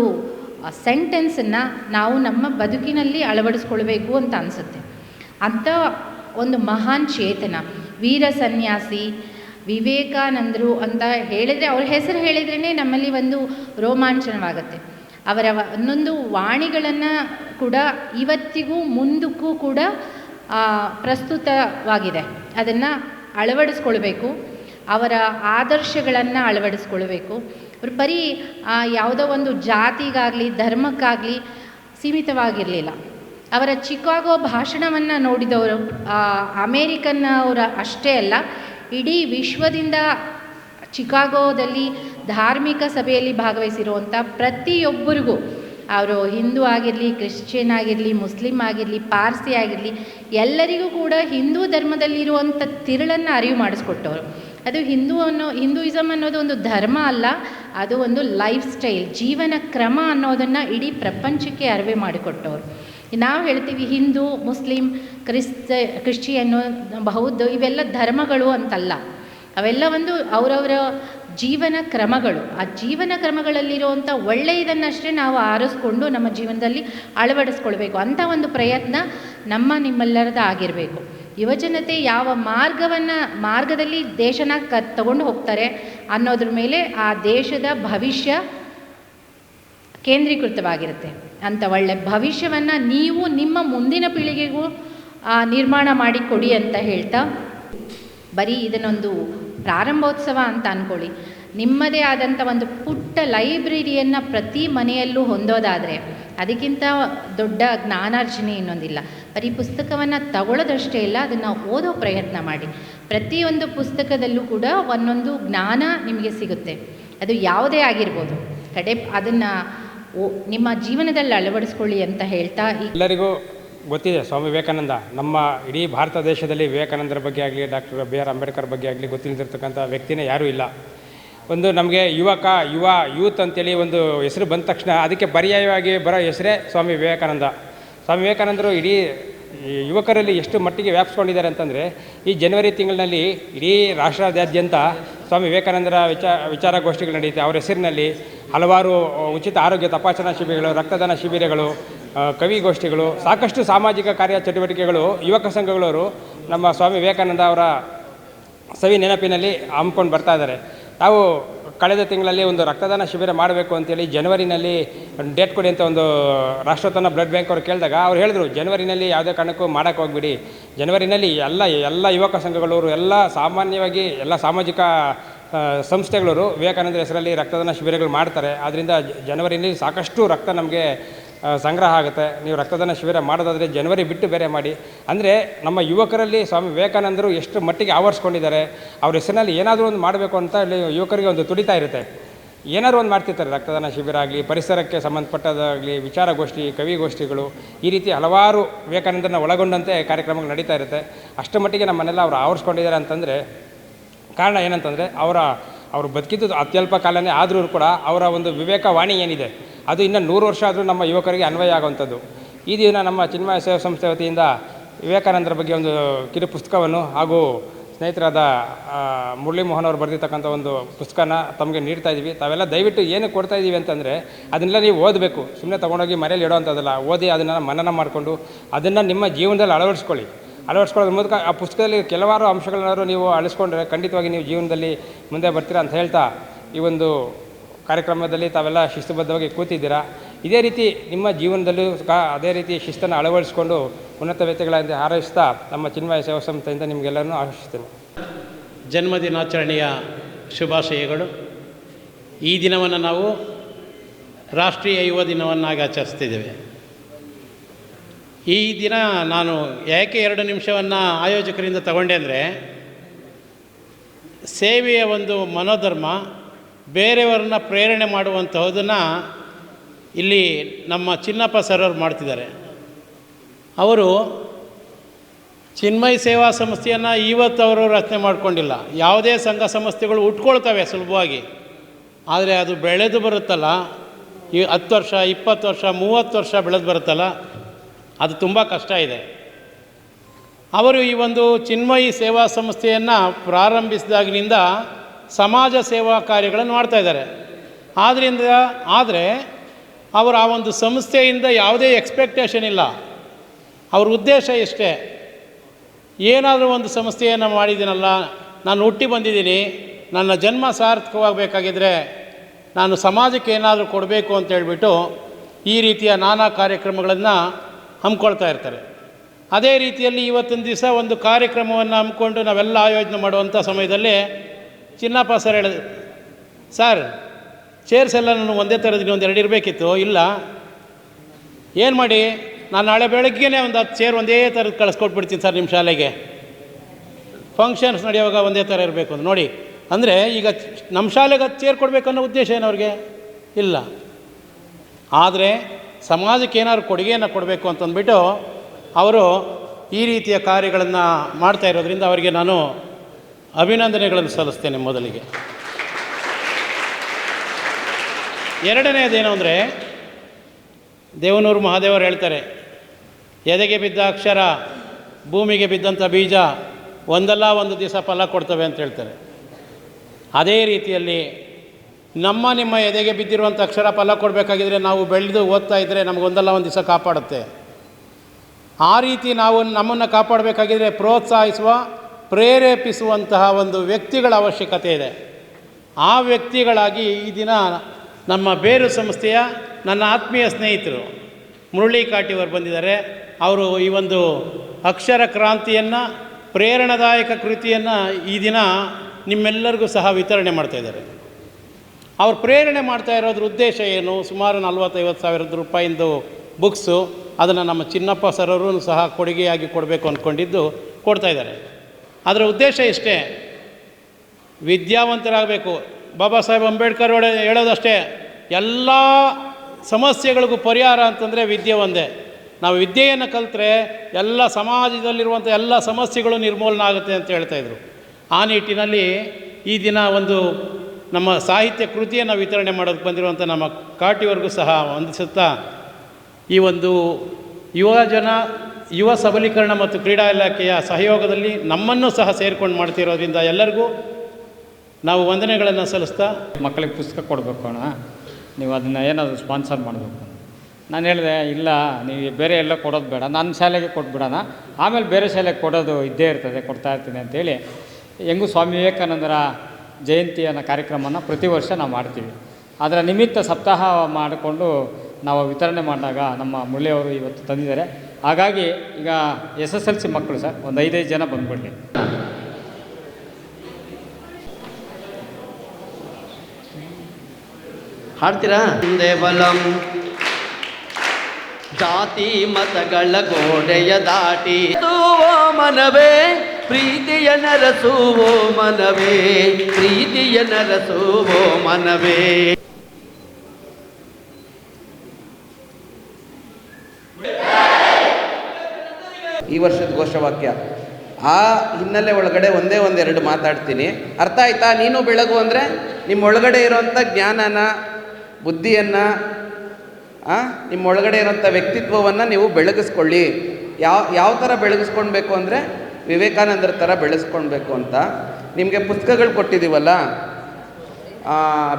ಸೆಂಟೆನ್ಸನ್ನು ನಾವು ನಮ್ಮ ಬದುಕಿನಲ್ಲಿ ಅಳವಡಿಸ್ಕೊಳ್ಬೇಕು ಅಂತ ಅನಿಸುತ್ತೆ. ಅಂಥ ಒಂದು ಮಹಾನ್ ಚೇತನ ವೀರ ಸನ್ಯಾಸಿ ವಿವೇಕಾನಂದರು ಅಂತ ಹೇಳಿದರೆ, ಅವ್ರ ಹೆಸರು ಹೇಳಿದ್ರೇ ನಮ್ಮಲ್ಲಿ ಒಂದು ರೋಮಾಂಚನವಾಗುತ್ತೆ. ಅವರ ಒಂದೊಂದು ವಾಣಿಗಳನ್ನು ಕೂಡ ಇವತ್ತಿಗೂ ಮುಂದಕ್ಕೂ ಕೂಡ ಪ್ರಸ್ತುತವಾಗಿದೆ. ಅದನ್ನು ಅಳವಡಿಸ್ಕೊಳ್ಬೇಕು. ಅವರ ಆದರ್ಶಗಳನ್ನು ಅಳವಡಿಸ್ಕೊಳ್ಬೇಕು. ಅವರು ಬರೀ ಯಾವುದೋ ಒಂದು ಜಾತಿಗಾಗಲಿ, ಧರ್ಮಕ್ಕಾಗಲಿ ಸೀಮಿತವಾಗಿರಲಿಲ್ಲ. ಅವರ ಚಿಕಾಗೋ ಭಾಷಣವನ್ನು ನೋಡಿದವರು ಅಮೇರಿಕನ್ನವರ ಅಷ್ಟೇ ಅಲ್ಲ ಇಡೀ ವಿಶ್ವದಿಂದ ಚಿಕಾಗೋದಲ್ಲಿ ಧಾರ್ಮಿಕ ಸಭೆಯಲ್ಲಿ ಭಾಗವಹಿಸಿರುವಂಥ ಪ್ರತಿಯೊಬ್ಬರಿಗೂ, ಅವರು ಹಿಂದೂ ಆಗಿರಲಿ, ಕ್ರಿಶ್ಚಿಯನ್ ಆಗಿರಲಿ, ಮುಸ್ಲಿಂ ಆಗಿರಲಿ, ಪಾರ್ಸಿ ಆಗಿರಲಿ, ಎಲ್ಲರಿಗೂ ಕೂಡ ಹಿಂದೂ ಧರ್ಮದಲ್ಲಿರುವಂಥ ತಿರುಳನ್ನು ಅರಿವು ಮಾಡಿಸ್ಕೊಟ್ಟವರು. ಅದು ಹಿಂದೂ ಅನ್ನೋ ಹಿಂದೂಯಿಸಮ್ ಅನ್ನೋದು ಒಂದು ಧರ್ಮ ಅಲ್ಲ, ಅದು ಒಂದು ಲೈಫ್ ಸ್ಟೈಲ್, ಜೀವನ ಕ್ರಮ ಅನ್ನೋದನ್ನು ಇಡೀ ಪ್ರಪಂಚಕ್ಕೆ ಅರಿವೆ ಮಾಡಿಕೊಟ್ಟವರು. ನಾವು ಹೇಳ್ತೀವಿ ಹಿಂದೂ, ಮುಸ್ಲಿಂ, ಕ್ರಿಸ್ತ ಕ್ರಿಶ್ಚಿಯನ್ನು ಬೌದ್ಧ, ಇವೆಲ್ಲ ಧರ್ಮಗಳು ಅಂತಲ್ಲ. ಅವೆಲ್ಲ ಒಂದು ಅವರವರ ಜೀವನ ಕ್ರಮಗಳು. ಆ ಜೀವನ ಕ್ರಮಗಳಲ್ಲಿರುವಂಥ ಒಳ್ಳೆಯದನ್ನಷ್ಟೇ ನಾವು ಆರಿಸ್ಕೊಂಡು ನಮ್ಮ ಜೀವನದಲ್ಲಿ ಅಳವಡಿಸ್ಕೊಳ್ಬೇಕು. ಅಂಥ ಒಂದು ಪ್ರಯತ್ನ ನಮ್ಮ ನಿಮ್ಮೆಲ್ಲರದ ಆಗಿರಬೇಕು. ಯುವಜನತೆ ಯಾವ ಮಾರ್ಗವನ್ನು, ಮಾರ್ಗದಲ್ಲಿ ದೇಶನ ಕ, ತಗೊಂಡು ಹೋಗ್ತಾರೆ ಅನ್ನೋದ್ರ ಮೇಲೆ ಆ ದೇಶದ ಭವಿಷ್ಯ ಕೇಂದ್ರೀಕೃತವಾಗಿರುತ್ತೆ. ಅಂಥ ಒಳ್ಳೆ ಭವಿಷ್ಯವನ್ನು ನೀವು ನಿಮ್ಮ ಮುಂದಿನ ಪೀಳಿಗೆಗೂ ನಿರ್ಮಾಣ ಮಾಡಿ ಕೊಡಿ ಅಂತ ಹೇಳ್ತಾ, ಬರೀ ಇದನ್ನೊಂದು ಪ್ರಾರಂಭೋತ್ಸವ ಅಂತ ಅಂದ್ಕೊಳ್ಳಿ ನಿಮ್ಮದೇ ಆದಂಥ ಒಂದು ಪುಟ್ಟ ಲೈಬ್ರರಿಯನ್ನು ಪ್ರತಿ ಮನೆಯಲ್ಲೂ ಹೊಂದೋದಾದರೆ, ಅದಕ್ಕಿಂತ ದೊಡ್ಡ ಜ್ಞಾನಾರ್ಜನೆ ಇನ್ನೊಂದಿಲ್ಲ. ಬರೀ ಪುಸ್ತಕವನ್ನು ತಗೊಳ್ಳೋದಷ್ಟೇ ಇಲ್ಲ, ಅದನ್ನು ಓದೋ ಪ್ರಯತ್ನ ಮಾಡಿ. ಪ್ರತಿಯೊಂದು ಪುಸ್ತಕದಲ್ಲೂ ಕೂಡ ಒಂದೊಂದು ಜ್ಞಾನ ನಿಮಗೆ ಸಿಗುತ್ತೆ. ಅದು ಯಾವುದೇ ಆಗಿರ್ಬೋದು. ಕಡೆ ಅದನ್ನು ನಿಮ್ಮ ಜೀವನದಲ್ಲಿ ಅಳವಡಿಸ್ಕೊಳ್ಳಿ ಅಂತ ಹೇಳ್ತಾ ಎಲ್ಲರಿಗೂ ಗೊತ್ತಿದೆ, ಸ್ವಾಮಿ ವಿವೇಕಾನಂದ, ನಮ್ಮ ಇಡೀ ಭಾರತ ದೇಶದಲ್ಲಿ ವಿವೇಕಾನಂದರ ಬಗ್ಗೆ ಆಗಲಿ, ಡಾಕ್ಟರ್ ಬಿ ಆರ್ ಅಂಬೇಡ್ಕರ್ ಬಗ್ಗೆ ಆಗಲಿ ಗೊತ್ತಿಲ್ಲದಿರ್ತಕ್ಕಂಥ ವ್ಯಕ್ತಿನೇ ಯಾರೂ ಇಲ್ಲ. ಒಂದು ನಮಗೆ ಯುವಕ, ಯುವ, ಯೂತ್ ಅಂತೇಳಿ ಒಂದು ಹೆಸರು ಬಂದ ತಕ್ಷಣ ಅದಕ್ಕೆ ಪರ್ಯಾಯವಾಗಿ ಬರೋ ಹೆಸರೇ ಸ್ವಾಮಿ ವಿವೇಕಾನಂದ. ಸ್ವಾಮಿ ವಿವೇಕಾನಂದರು ಇಡೀ ಯುವಕರಲ್ಲಿ ಎಷ್ಟು ಮಟ್ಟಿಗೆ ವ್ಯಾಪಿಸ್ಕೊಂಡಿದ್ದಾರೆ ಅಂತಂದರೆ, ಈ ಜನವರಿ ತಿಂಗಳಿನಲ್ಲಿ ಇಡೀ ರಾಷ್ಟ್ರಾದ್ಯಂತ ಸ್ವಾಮಿ ವಿವೇಕಾನಂದರ ವಿಚಾರ ವಿಚಾರಗೋಷ್ಠಿಗಳು ನಡೆಯುತ್ತೆ. ಅವರ ಹೆಸರಿನಲ್ಲಿ ಹಲವಾರು ಉಚಿತ ಆರೋಗ್ಯ ತಪಾಸಣಾ ಶಿಬಿರಗಳು, ರಕ್ತದಾನ ಶಿಬಿರಗಳು ಕವಿಗೋಷ್ಠಿಗಳು ಸಾಕಷ್ಟು ಸಾಮಾಜಿಕ ಕಾರ್ಯ ಚಟುವಟಿಕೆಗಳು ಯುವಕ ಸಂಘಗಳವರು ನಮ್ಮ ಸ್ವಾಮಿ ವಿವೇಕಾನಂದ ಅವರ ಸವಿ ನೆನಪಿನಲ್ಲಿ ಹಮ್ಮಿಕೊಂಡು ಬರ್ತಾ ಇದ್ದಾರೆ. ನಾವು ಕಳೆದ ತಿಂಗಳಲ್ಲಿ ಒಂದು ರಕ್ತದಾನ ಶಿಬಿರ ಮಾಡಬೇಕು ಅಂತೇಳಿ ಜನವರಿನಲ್ಲಿ ಡೇಟ್ ಕೊಡಿ ಅಂತ ಒಂದು ರಾಷ್ಟ್ರೋತ್ತನ ಬ್ಲಡ್ ಬ್ಯಾಂಕ್ ಅವ್ರು ಕೇಳಿದಾಗ ಅವ್ರು ಹೇಳಿದ್ರು, ಜನವರಿನಲ್ಲಿ ಯಾವುದೇ ಕಾರಣಕ್ಕೂ ಮಾಡೋಕ್ಕೆ ಹೋಗ್ಬಿಡಿ. ಜನವರಿನಲ್ಲಿ ಎಲ್ಲ ಎಲ್ಲ ಯುವಕ ಸಂಘಗಳವರು, ಎಲ್ಲ ಸಾಮಾನ್ಯವಾಗಿ ಎಲ್ಲ ಸಾಮಾಜಿಕ ಸಂಸ್ಥೆಗಳವರು ವಿವೇಕಾನಂದರ ಹೆಸರಲ್ಲಿ ರಕ್ತದಾನ ಶಿಬಿರಗಳು ಮಾಡ್ತಾರೆ. ಆದ್ದರಿಂದ ಜನವರಿನಲ್ಲಿ ಸಾಕಷ್ಟು ರಕ್ತ ನಮಗೆ ಸಂಗ್ರಹ ಆಗುತ್ತೆ. ನೀವು ರಕ್ತದಾನ ಶಿಬಿರ ಮಾಡೋದಾದರೆ ಜನವರಿ ಬಿಟ್ಟು ಬೇರೆ ಮಾಡಿ. ಅಂದರೆ ನಮ್ಮ ಯುವಕರಲ್ಲಿ ಸ್ವಾಮಿ ವಿವೇಕಾನಂದರು ಎಷ್ಟು ಮಟ್ಟಿಗೆ ಆವರಿಸ್ಕೊಂಡಿದ್ದಾರೆ, ಅವ್ರ ಹೆಸರಿನಲ್ಲಿ ಏನಾದರೂ ಒಂದು ಮಾಡಬೇಕು ಅಂತ ಇಲ್ಲಿ ಯುವಕರಿಗೆ ಒಂದು ತುಡಿತಾ ಇರುತ್ತೆ. ಏನಾದ್ರು ಒಂದು ಮಾಡ್ತಿರ್ತಾರೆ, ರಕ್ತದಾನ ಶಿಬಿರ ಆಗಲಿ, ಪರಿಸರಕ್ಕೆ ಸಂಬಂಧಪಟ್ಟದಾಗಲಿ ವಿಚಾರಗೋಷ್ಠಿ, ಕವಿಗೋಷ್ಠಿಗಳು, ಈ ರೀತಿ ಹಲವಾರು ವಿವೇಕಾನಂದರನ್ನ ಒಳಗೊಂಡಂತೆ ಕಾರ್ಯಕ್ರಮಗಳು ನಡೀತಾ ಇರುತ್ತೆ. ಅಷ್ಟು ಮಟ್ಟಿಗೆ ನಮ್ಮನ್ನೆಲ್ಲ ಅವರು ಆವರಿಸ್ಕೊಂಡಿದ್ದಾರೆ ಅಂತಂದರೆ, ಕಾರಣ ಏನಂತಂದರೆ, ಅವರ, ಅವರು ಬದುಕಿದ್ದು ಅತ್ಯಲ್ಪ ಕಾಲನೇ ಆದರೂ ಕೂಡ ಅವರ ಒಂದು ವಿವೇಕವಾಣಿ ಏನಿದೆ. ಅದು ಇನ್ನು ನೂರು ವರ್ಷ ಆದರೂ ನಮ್ಮ ಯುವಕರಿಗೆ ಅನ್ವಯ ಆಗುವಂಥದ್ದು. ಈ ದಿನ ನಮ್ಮ ಚಿನ್ಮಯ ಸೇವಾ ಸಂಸ್ಥೆ ವತಿಯಿಂದ ವಿವೇಕಾನಂದರ ಬಗ್ಗೆ ಒಂದು ಕಿರು ಪುಸ್ತಕವನ್ನು ಹಾಗೂ ಸ್ನೇಹಿತರಾದ ಆ, ಮುರಳಿ ಮೋಹನ್ ಅವರು ಬರೆದಿರ್ತಕ್ಕಂಥ ಒಂದು ಪುಸ್ತಕನ ತಮಗೆ ನೀಡ್ತಾ ಇದ್ದೀವಿ. ತಾವೆಲ್ಲ ದಯವಿಟ್ಟು ಏನು ಕೊಡ್ತಾ ಇದ್ದೀವಿ ಅಂತಂದರೆ ಅದನ್ನೆಲ್ಲ ನೀವು ಓದಬೇಕು. ಸುಮ್ಮನೆ ತೊಗೊಂಡೋಗಿ ಮನೇಲಿ ಇಡೋವಂಥದ್ದಲ್ಲ. ಓದಿ ಅದನ್ನು ಮನನ ಮಾಡಿಕೊಂಡು ಅದನ್ನು ನಿಮ್ಮ ಜೀವನದಲ್ಲಿ ಅಳವಡಿಸ್ಕೊಳ್ಳಿ. ಅಳವಡಿಸ್ಕೊಳ್ಳೋದ್ರ ಮೂಲಕ ಆ ಪುಸ್ತಕದಲ್ಲಿ ಕೆಲವಾರು ಅಂಶಗಳನ್ನಾದರೂ ನೀವು ಅಳಿಸ್ಕೊಂಡ್ರೆ ಖಂಡಿತವಾಗಿ ನೀವು ಜೀವನದಲ್ಲಿ ಮುಂದೆ ಬರ್ತೀರಾ ಅಂತ ಹೇಳ್ತಾ ಈ ಒಂದು ಕಾರ್ಯಕ್ರಮದಲ್ಲಿ ತಾವೆಲ್ಲ ಶಿಸ್ತುಬದ್ಧವಾಗಿ ಕೂತಿದ್ದೀರಾ? ಇದೇ ರೀತಿ ನಿಮ್ಮ ಜೀವನದಲ್ಲೂ ಅದೇ ರೀತಿ ಶಿಸ್ತನ್ನು ಅಳವಡಿಸಿಕೊಂಡು ಉನ್ನತ ವ್ಯಕ್ತಿಗಳಂತೆ ಹಾರೈಸ್ತಾ ನಮ್ಮ ಚಿನ್ಮಯ ಸೇವಾ ಸಂಸ್ಥೆಯಿಂದ ನಿಮಗೆಲ್ಲರನ್ನು ಆಶಿಸ್ತೇನೆ. ಜನ್ಮದಿನಾಚರಣೆಯ ಶುಭಾಶಯಗಳು. ಈ ದಿನವನ್ನು ನಾವು ರಾಷ್ಟ್ರೀಯ ಯುವ ದಿನವನ್ನಾಗಿ ಆಚರಿಸ್ತಿದ್ದೇವೆ. ಈ ದಿನ ನಾನು ಯಾಕೆ ಎರಡು ನಿಮಿಷವನ್ನು ಆಯೋಜಕರಿಂದ ತಗೊಂಡೆ ಅಂದರೆ ಸೇವೆಯ ಒಂದು ಮನೋಧರ್ಮ ಬೇರೆಯವರನ್ನ ಪ್ರೇರಣೆ ಮಾಡುವಂತಹದನ್ನು ಇಲ್ಲಿ ನಮ್ಮ ಚಿನ್ನಪ್ಪ ಸರ್ ಅವರು ಮಾಡ್ತಿದ್ದಾರೆ. ಅವರು ಚಿನ್ಮಯ ಸೇವಾ ಸಂಸ್ಥೆಯನ್ನು ಇವತ್ತು ಅವರು ರಚನೆ ಮಾಡಿಕೊಂಡಿಲ್ಲ. ಯಾವುದೇ ಸಂಘ ಸಂಸ್ಥೆಗಳು ಉಟ್ಕೊಳ್ತವೆ ಸುಲಭವಾಗಿ. ಆದರೆ ಅದು ಬೆಳೆದು ಬರುತ್ತಲ್ಲ. ಈ ಹತ್ತು ವರ್ಷ, ಇಪ್ಪತ್ತು ವರ್ಷ, ಮೂವತ್ತು ವರ್ಷ ಬೆಳೆದು ಬರುತ್ತಲ್ಲ. ಅದು ತುಂಬ ಕಷ್ಟ ಇದೆ. ಅವರು ಈ ಒಂದು ಚಿನ್ಮಯಿ ಸೇವಾ ಸಂಸ್ಥೆಯನ್ನು ಪ್ರಾರಂಭಿಸಿದಾಗಿನಿಂದ ಸಮಾಜ ಸೇವಾ ಕಾರ್ಯಗಳನ್ನು ಮಾಡ್ತಾ ಇದ್ದಾರೆ. ಆದ್ದರಿಂದ ಆದರೆ ಅವರು ಆ ಒಂದು ಸಂಸ್ಥೆಯಿಂದ ಯಾವುದೇ ಎಕ್ಸ್ಪೆಕ್ಟೇಷನ್ ಇಲ್ಲ. ಅವ್ರ ಉದ್ದೇಶ ಇಷ್ಟೇ ಏನಾದರೂ ಒಂದು ಸಂಸ್ಥೆಯನ್ನು ಮಾಡಿದ್ದೀನಲ್ಲ, ನಾನು ಹುಟ್ಟಿ ಬಂದಿದ್ದೀನಿ, ನನ್ನ ಜನ್ಮ ಸಾರ್ಥಕವಾಗಬೇಕಾಗಿದ್ದರೆ ನಾನು ಸಮಾಜಕ್ಕೆ ಏನಾದರೂ ಕೊಡಬೇಕು ಅಂತ ಹೇಳಿಬಿಟ್ಟು ಈ ರೀತಿಯ ನಾನಾ ಕಾರ್ಯಕ್ರಮಗಳನ್ನು ಹಮ್ಮಿಕೊಳ್ತಾ ಇರ್ತಾರೆ. ಅದೇ ರೀತಿಯಲ್ಲಿ ಇವತ್ತಿನ ದಿವಸ ಒಂದು ಕಾರ್ಯಕ್ರಮವನ್ನು ಹಮ್ಮಿಕೊಂಡು ನಾವೆಲ್ಲ ಆಯೋಜನೆ ಮಾಡುವಂಥ ಸಮಯದಲ್ಲಿ ಚಿನ್ನಪ್ಪ ಸರ್ ಹೇಳಿದ್ರು ಸರ್ ಚೇರ್ಸ್ ಎಲ್ಲ ನಾನು ಒಂದೇ ಥರದ್ದು ಒಂದು ಎರಡು ಇರಬೇಕಿತ್ತು, ಇಲ್ಲ. ಏನು ಮಾಡಿ? ನಾನು ನಾಳೆ ಬೆಳಗ್ಗೆನೇ ಒಂದು ಹತ್ತು ಚೇರ್ ಒಂದೇ ಥರದ್ದು ಕಳಿಸ್ಕೊಟ್ಬಿಡ್ತೀನಿ ಸರ್ ನಿಮ್ಮ ಶಾಲೆಗೆ. ಫಂಕ್ಷನ್ಸ್ ನಡೆಯುವಾಗ ಒಂದೇ ಥರ ಇರಬೇಕು ಅಂತ. ನೋಡಿ, ಅಂದರೆ ಈಗ ನಮ್ಮ ಶಾಲೆಗೆ ಹತ್ತು ಚೇರ್ ಕೊಡಬೇಕು ಅನ್ನೋ ಉದ್ದೇಶ ಏನು ಅವ್ರಿಗೆ? ಇಲ್ಲ. ಆದರೆ ಸಮಾಜಕ್ಕೆ ಏನಾದ್ರು ಕೊಡುಗೆಯನ್ನು ಕೊಡಬೇಕು ಅಂತಂದ್ಬಿಟ್ಟು, ಅವರು ಈ ರೀತಿಯ ಕಾರ್ಯಗಳನ್ನು ಮಾಡ್ತಾ ಇರೋದ್ರಿಂದ ಅವರಿಗೆ ನಾನು ಅಭಿನಂದನೆಗಳನ್ನು ಸಲ್ಲಿಸ್ತೇನೆ ಮೊದಲಿಗೆ. ಎರಡನೇದೇನು ಅಂದರೆ, ದೇವನೂರು ಮಹಾದೇವರು ಹೇಳ್ತಾರೆ, ಎದೆಗೆ ಬಿದ್ದ ಅಕ್ಷರ, ಭೂಮಿಗೆ ಬಿದ್ದಂಥ ಬೀಜ, ಒಂದಲ್ಲ ಒಂದು ದಿವಸ ಫಲ ಕೊಡ್ತವೆ ಅಂತ ಹೇಳ್ತಾರೆ. ಅದೇ ರೀತಿಯಲ್ಲಿ ನಮ್ಮ ನಿಮ್ಮ ಎದೆಗೆ ಬಿದ್ದಿರುವಂಥ ಅಕ್ಷರ ಫಲ ಕೊಡಬೇಕಾಗಿದ್ರೆ ನಾವು ಬೆಳೆದು ಓದ್ತಾ ಇದ್ದರೆ ನಮಗೊಂದಲ್ಲ ಒಂದು ದಿವಸ ಕಾಪಾಡುತ್ತೆ. ಆ ರೀತಿ ನಾವು ನಮ್ಮನ್ನು ಕಾಪಾಡಬೇಕಾಗಿದ್ರೆ ಪ್ರೋತ್ಸಾಹಿಸುವ ಪ್ರೇರೇಪಿಸುವಂತಹ ಒಂದು ವ್ಯಕ್ತಿಗಳ ಅವಶ್ಯಕತೆ ಇದೆ. ಆ ವ್ಯಕ್ತಿಗಳಾಗಿ ಈ ದಿನ ನಮ್ಮ ಬೇರು ಸಂಸ್ಥೆಯ ನನ್ನ ಆತ್ಮೀಯ ಸ್ನೇಹಿತರು ಮುರಳಿ ಕಾಟಿಯವರು ಬಂದಿದ್ದಾರೆ. ಅವರು ಈ ಒಂದು ಅಕ್ಷರ ಕ್ರಾಂತಿಯನ್ನು, ಪ್ರೇರಣಾದಾಯಕ ಕೃತಿಯನ್ನು ಈ ದಿನ ನಿಮ್ಮೆಲ್ಲರಿಗೂ ಸಹ ವಿತರಣೆ ಮಾಡ್ತಾಯಿದ್ದಾರೆ ಅವ್ರು ಪ್ರೇರಣೆ ಮಾಡ್ತಾ ಇರೋದ್ರ ಉದ್ದೇಶ ಏನು? ಸುಮಾರು ನಲ್ವತ್ತೈವತ್ತು ಸಾವಿರದ ರೂಪಾಯಿಂದು ಬುಕ್ಸು. ಅದನ್ನು ನಮ್ಮ ಚಿನ್ನಪ್ಪ ಸರವರು ಸಹ ಕೊಡುಗೆಯಾಗಿ ಕೊಡಬೇಕು ಅಂದ್ಕೊಂಡಿದ್ದು ಕೊಡ್ತಾ ಇದ್ದಾರೆ. ಅದರ ಉದ್ದೇಶ ಇಷ್ಟೇ. ವಿದ್ಯಾವಂತರಾಗಬೇಕು. ಬಾಬಾ ಸಾಹೇಬ್ ಅಂಬೇಡ್ಕರ್ ಹೇಳೋದಷ್ಟೇ, ಎಲ್ಲ ಸಮಸ್ಯೆಗಳಿಗೂ ಪರಿಹಾರ ಅಂತಂದರೆ ವಿದ್ಯೆ ಒಂದೇ. ನಾವು ವಿದ್ಯೆಯನ್ನು ಕಲಿತ್ರೆ ಎಲ್ಲ ಸಮಾಜದಲ್ಲಿರುವಂಥ ಎಲ್ಲ ಸಮಸ್ಯೆಗಳು ನಿರ್ಮೂಲನ ಆಗುತ್ತೆ ಅಂತ ಹೇಳ್ತಾಯಿದ್ರು ಆ ನಿಟ್ಟಿನಲ್ಲಿ ಈ ದಿನ ಒಂದು ನಮ್ಮ ಸಾಹಿತ್ಯ ಕೃತಿಯನ್ನು ವಿತರಣೆ ಮಾಡೋದಕ್ಕೆ ಬಂದಿರುವಂಥ ನಮ್ಮ ಕಾಟಿವರೆಗೂ ಸಹ ವಂದಿಸುತ್ತಾ, ಈ ಒಂದು ಯುವ ಜನ ಯುವ ಸಬಲೀಕರಣ ಮತ್ತು ಕ್ರೀಡಾ ಇಲಾಖೆಯ ಸಹಯೋಗದಲ್ಲಿ ನಮ್ಮನ್ನು ಸಹ ಸೇರಿಕೊಂಡು ಮಾಡ್ತಿರೋದ್ರಿಂದ ಎಲ್ಲರಿಗೂ ನಾವು ವಂದನೆಗಳನ್ನು ಸಲ್ಲಿಸ್ತಾ ಮಕ್ಕಳಿಗೆ ಪುಸ್ತಕ ಕೊಡಬೇಕು ಅಣ್ಣ. ನೀವು ಅದನ್ನು ಏನಾದರೂ ಸ್ಪಾನ್ಸರ್ ಮಾಡಬೇಕು. ನಾನು ಹೇಳಿದೆ, ಇಲ್ಲ, ನೀವು ಬೇರೆ ಎಲ್ಲ ಕೊಡೋದು ಬೇಡ. ನನ್ನ ಶಾಲೆಗೆ ಕೊಟ್ಬಿಡೋಣ. ಆಮೇಲೆ ಬೇರೆ ಶಾಲೆಗೆ ಕೊಡೋದು ಇದ್ದೇ ಇರ್ತದೆ, ಕೊಡ್ತಾ ಇರ್ತೀನಿ ಅಂತೇಳಿ ಹೆಂಗೂ ಸ್ವಾಮಿ ವಿವೇಕಾನಂದರ ಜಯಂತಿ ಅನ್ನೋ ಕಾರ್ಯಕ್ರಮನ ಪ್ರತಿ ವರ್ಷ ನಾವು ಮಾಡ್ತೀವಿ. ಅದರ ನಿಮಿತ್ತ ಸಪ್ತಾಹ ಮಾಡಿಕೊಂಡು ನಾವು ವಿತರಣೆ ಮಾಡಿದಾಗ ನಮ್ಮ ಮುಳ್ಳೆಯವರು ಇವತ್ತು ತಂದಿದ್ದಾರೆ. ಹಾಗಾಗಿ ಈಗ ಎಸ್ ಎಸ್ ಎಲ್ ಸಿ ಮಕ್ಕಳು ಸರ್, ಒಂದು ಐದೈದು ಜನ ಬಂದ್ಬಿಡ್ಲಿ. ಹಾಡ್ತೀರಾ? ಹಿಂದೆ ಬಲಂ. ಜಾತಿ ಮತಗಳ ಗೋಡೆಯ ದಾಟಿ. ಮನವೇ, ಪ್ರೀತಿಯ ನರಸುವೋ ಮನವೇ, ಪ್ರೀತಿಯ ನರಸುವೋ ಮನವೇ. ಈ ವರ್ಷದ ಘೋಷವಾಕ್ಯ. ಆ ಹಿನ್ನೆಲೆ ಒಳಗಡೆ ಒಂದೇ ಒಂದೆರಡು ಮಾತಾಡ್ತೀನಿ. ಅರ್ಥ ಆಯ್ತಾ? ನೀನು ಬೆಳಗು ಅಂದರೆ ನಿಮ್ಮ ಒಳಗಡೆ ಇರೋಂಥ ಜ್ಞಾನನ, ಬುದ್ಧಿಯನ್ನು ನಿಮ್ಮ ಒಳಗಡೆ ಇರೋಂಥ ವ್ಯಕ್ತಿತ್ವವನ್ನು ನೀವು ಬೆಳಗಿಸ್ಕೊಳ್ಳಿ. ಯಾವ ಯಾವ ಥರ ಬೆಳಗಿಸ್ಕೊಳ್ಬೇಕು ಅಂದರೆ ವಿವೇಕಾನಂದರ ಥರ ಬೆಳೆಸ್ಕೊಳ್ಬೇಕು ಅಂತ. ನಿಮಗೆ ಪುಸ್ತಕಗಳು ಕೊಟ್ಟಿದ್ದೀವಲ್ಲ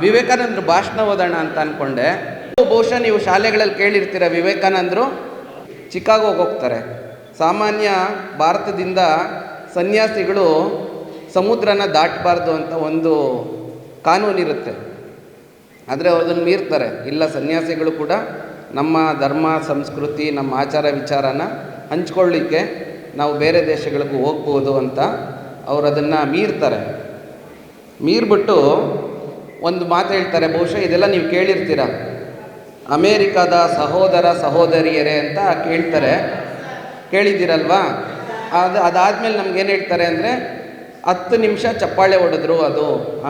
ವಿವೇಕಾನಂದ್ರ ಭಾಷಣ ಓದೋಣ ಅಂತ ಅಂದ್ಕೊಂಡೆ ಬಹುಶಃ ನೀವು ಶಾಲೆಗಳಲ್ಲಿ ಕೇಳಿರ್ತೀರ ವಿವೇಕಾನಂದರು ಚಿಕಾಗೋಗೆ ಹೋಗ್ತಾರೆ. ಸಾಮಾನ್ಯ ಭಾರತದಿಂದ ಸನ್ಯಾಸಿಗಳು ಸಮುದ್ರನ ದಾಟಬಾರ್ದು ಅಂತ ಒಂದು ಕಾನೂನಿರುತ್ತೆ ಆದರೆ ಅದನ್ನು ಮೀರ್ತಾರೆ. ಇಲ್ಲ, ಸನ್ಯಾಸಿಗಳು ಕೂಡ ನಮ್ಮ ಧರ್ಮ, ಸಂಸ್ಕೃತಿ, ನಮ್ಮ ಆಚಾರ ವಿಚಾರನ ಹಂಚ್ಕೊಳ್ಳಿಕ್ಕೆ ನಾವು ಬೇರೆ ದೇಶಗಳಿಗೂ ಹೋಗ್ಬೋದು ಅಂತ ಅವರು ಅದನ್ನು ಮೀರ್ತಾರೆ. ಮೀರ್ಬಿಟ್ಟು ಒಂದು ಮಾತು ಹೇಳ್ತಾರೆ, ಬಹುಶಃ ಇದೆಲ್ಲ ನೀವು ಕೇಳಿರ್ತೀರ. ಅಮೇರಿಕಾದ ಸಹೋದರ, ಸಹೋದರಿಯರೇ ಅಂತ ಕೇಳ್ತಾರೆ. ಕೇಳಿದ್ದೀರಲ್ವಾ? ಅದು ಅದಾದಮೇಲೆ ನಮ್ಗೆ ಏನು ಹೇಳ್ತಾರೆ ಅಂದರೆ, ಹತ್ತು ನಿಮಿಷ ಚಪ್ಪಾಳೆ ಹೊಡೆದ್ರು ಅದು.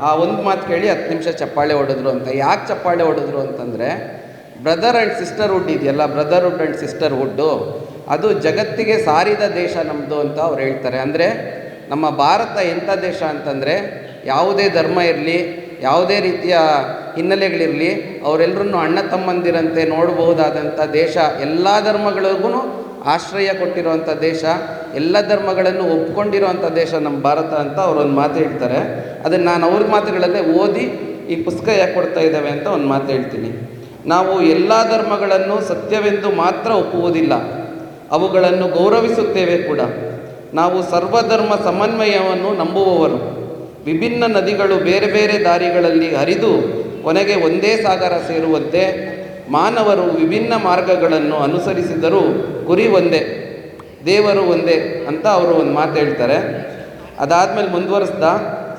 ಆ- ಒಂದು ಮಾತು ಕೇಳಿ ಹತ್ತು ನಿಮಿಷ ಚಪ್ಪಾಳೆ ಹೊಡೆದ್ರು ಅಂತ. ಯಾಕೆ ಚಪ್ಪಾಳೆ ಹೊಡೆದ್ರು ಅಂತಂದರೆ ಬ್ರದರ್ ಆ್ಯಂಡ್ ಸಿಸ್ಟರ್ಹುಡ್ ಇದೆಯಲ್ಲ ಬ್ರದರ್ಹುಡ್ ಆ್ಯಂಡ್ ಸಿಸ್ಟರ್ಹುಡ್ಡು ಅದು ಜಗತ್ತಿಗೆ ಸಾರಿದ ದೇಶ ನಮ್ಮದು ಅಂತ ಅವ್ರು ಹೇಳ್ತಾರೆ. ಅಂದರೆ, ನಮ್ಮ ಭಾರತ ಎಂಥ ದೇಶ ಅಂತಂದರೆ, ಯಾವುದೇ ಧರ್ಮ ಇರಲಿ, ಯಾವುದೇ ರೀತಿಯ ಹಿನ್ನೆಲೆಗಳಿರಲಿ ಅವರೆಲ್ಲರನ್ನು ಅಣ್ಣ ತಮ್ಮಂದಿರಂತೆ ನೋಡಬಹುದಾದಂಥ ದೇಶ. ಎಲ್ಲ ಧರ್ಮಗಳಿಗೂ ಆಶ್ರಯ ಕೊಟ್ಟಿರುವಂಥ ದೇಶ, ಎಲ್ಲ ಧರ್ಮಗಳನ್ನು ಒಪ್ಕೊಂಡಿರುವಂಥ ದೇಶ ನಮ್ಮ ಭಾರತ ಅಂತ ಅವರೊಂದು ಮಾತು ಹೇಳ್ತಾರೆ. ಅದನ್ನು ನಾನು ಅವ್ರ ಮಾತುಗಳಲ್ಲೇ ಓದಿ ಈ ಪುಸ್ತಕ ಯಾಕೆ ಕೊಡ್ತಾ ಇದ್ದಾವೆ ಅಂತ ಒಂದು ಮಾತು ಹೇಳ್ತೀನಿ. ನಾವು ಎಲ್ಲ ಧರ್ಮಗಳನ್ನು ಸತ್ಯವೆಂದು ಮಾತ್ರ ಒಪ್ಪುವುದಿಲ್ಲ. ಅವುಗಳನ್ನು ಗೌರವಿಸುತ್ತೇವೆ ಕೂಡ. ನಾವು ಸರ್ವಧರ್ಮ ಸಮನ್ವಯವನ್ನು ನಂಬುವವರು. ವಿಭಿನ್ನ ನದಿಗಳು ಬೇರೆ ಬೇರೆ ದಾರಿಗಳಲ್ಲಿ ಹರಿದು ಕೊನೆಗೆ ಒಂದೇ ಸಾಗರ ಸೇರುವಂತೆ ಮಾನವರು ವಿಭಿನ್ನ ಮಾರ್ಗಗಳನ್ನು ಅನುಸರಿಸಿದರೂ ಗುರಿ ಒಂದೇ, ದೇವರು ಒಂದೇ ಅಂತ ಅವರು ಒಂದು ಮಾತು ಹೇಳ್ತಾರೆ. ಅದಾದಮೇಲೆ ಮುಂದುವರಿಸ್ದ,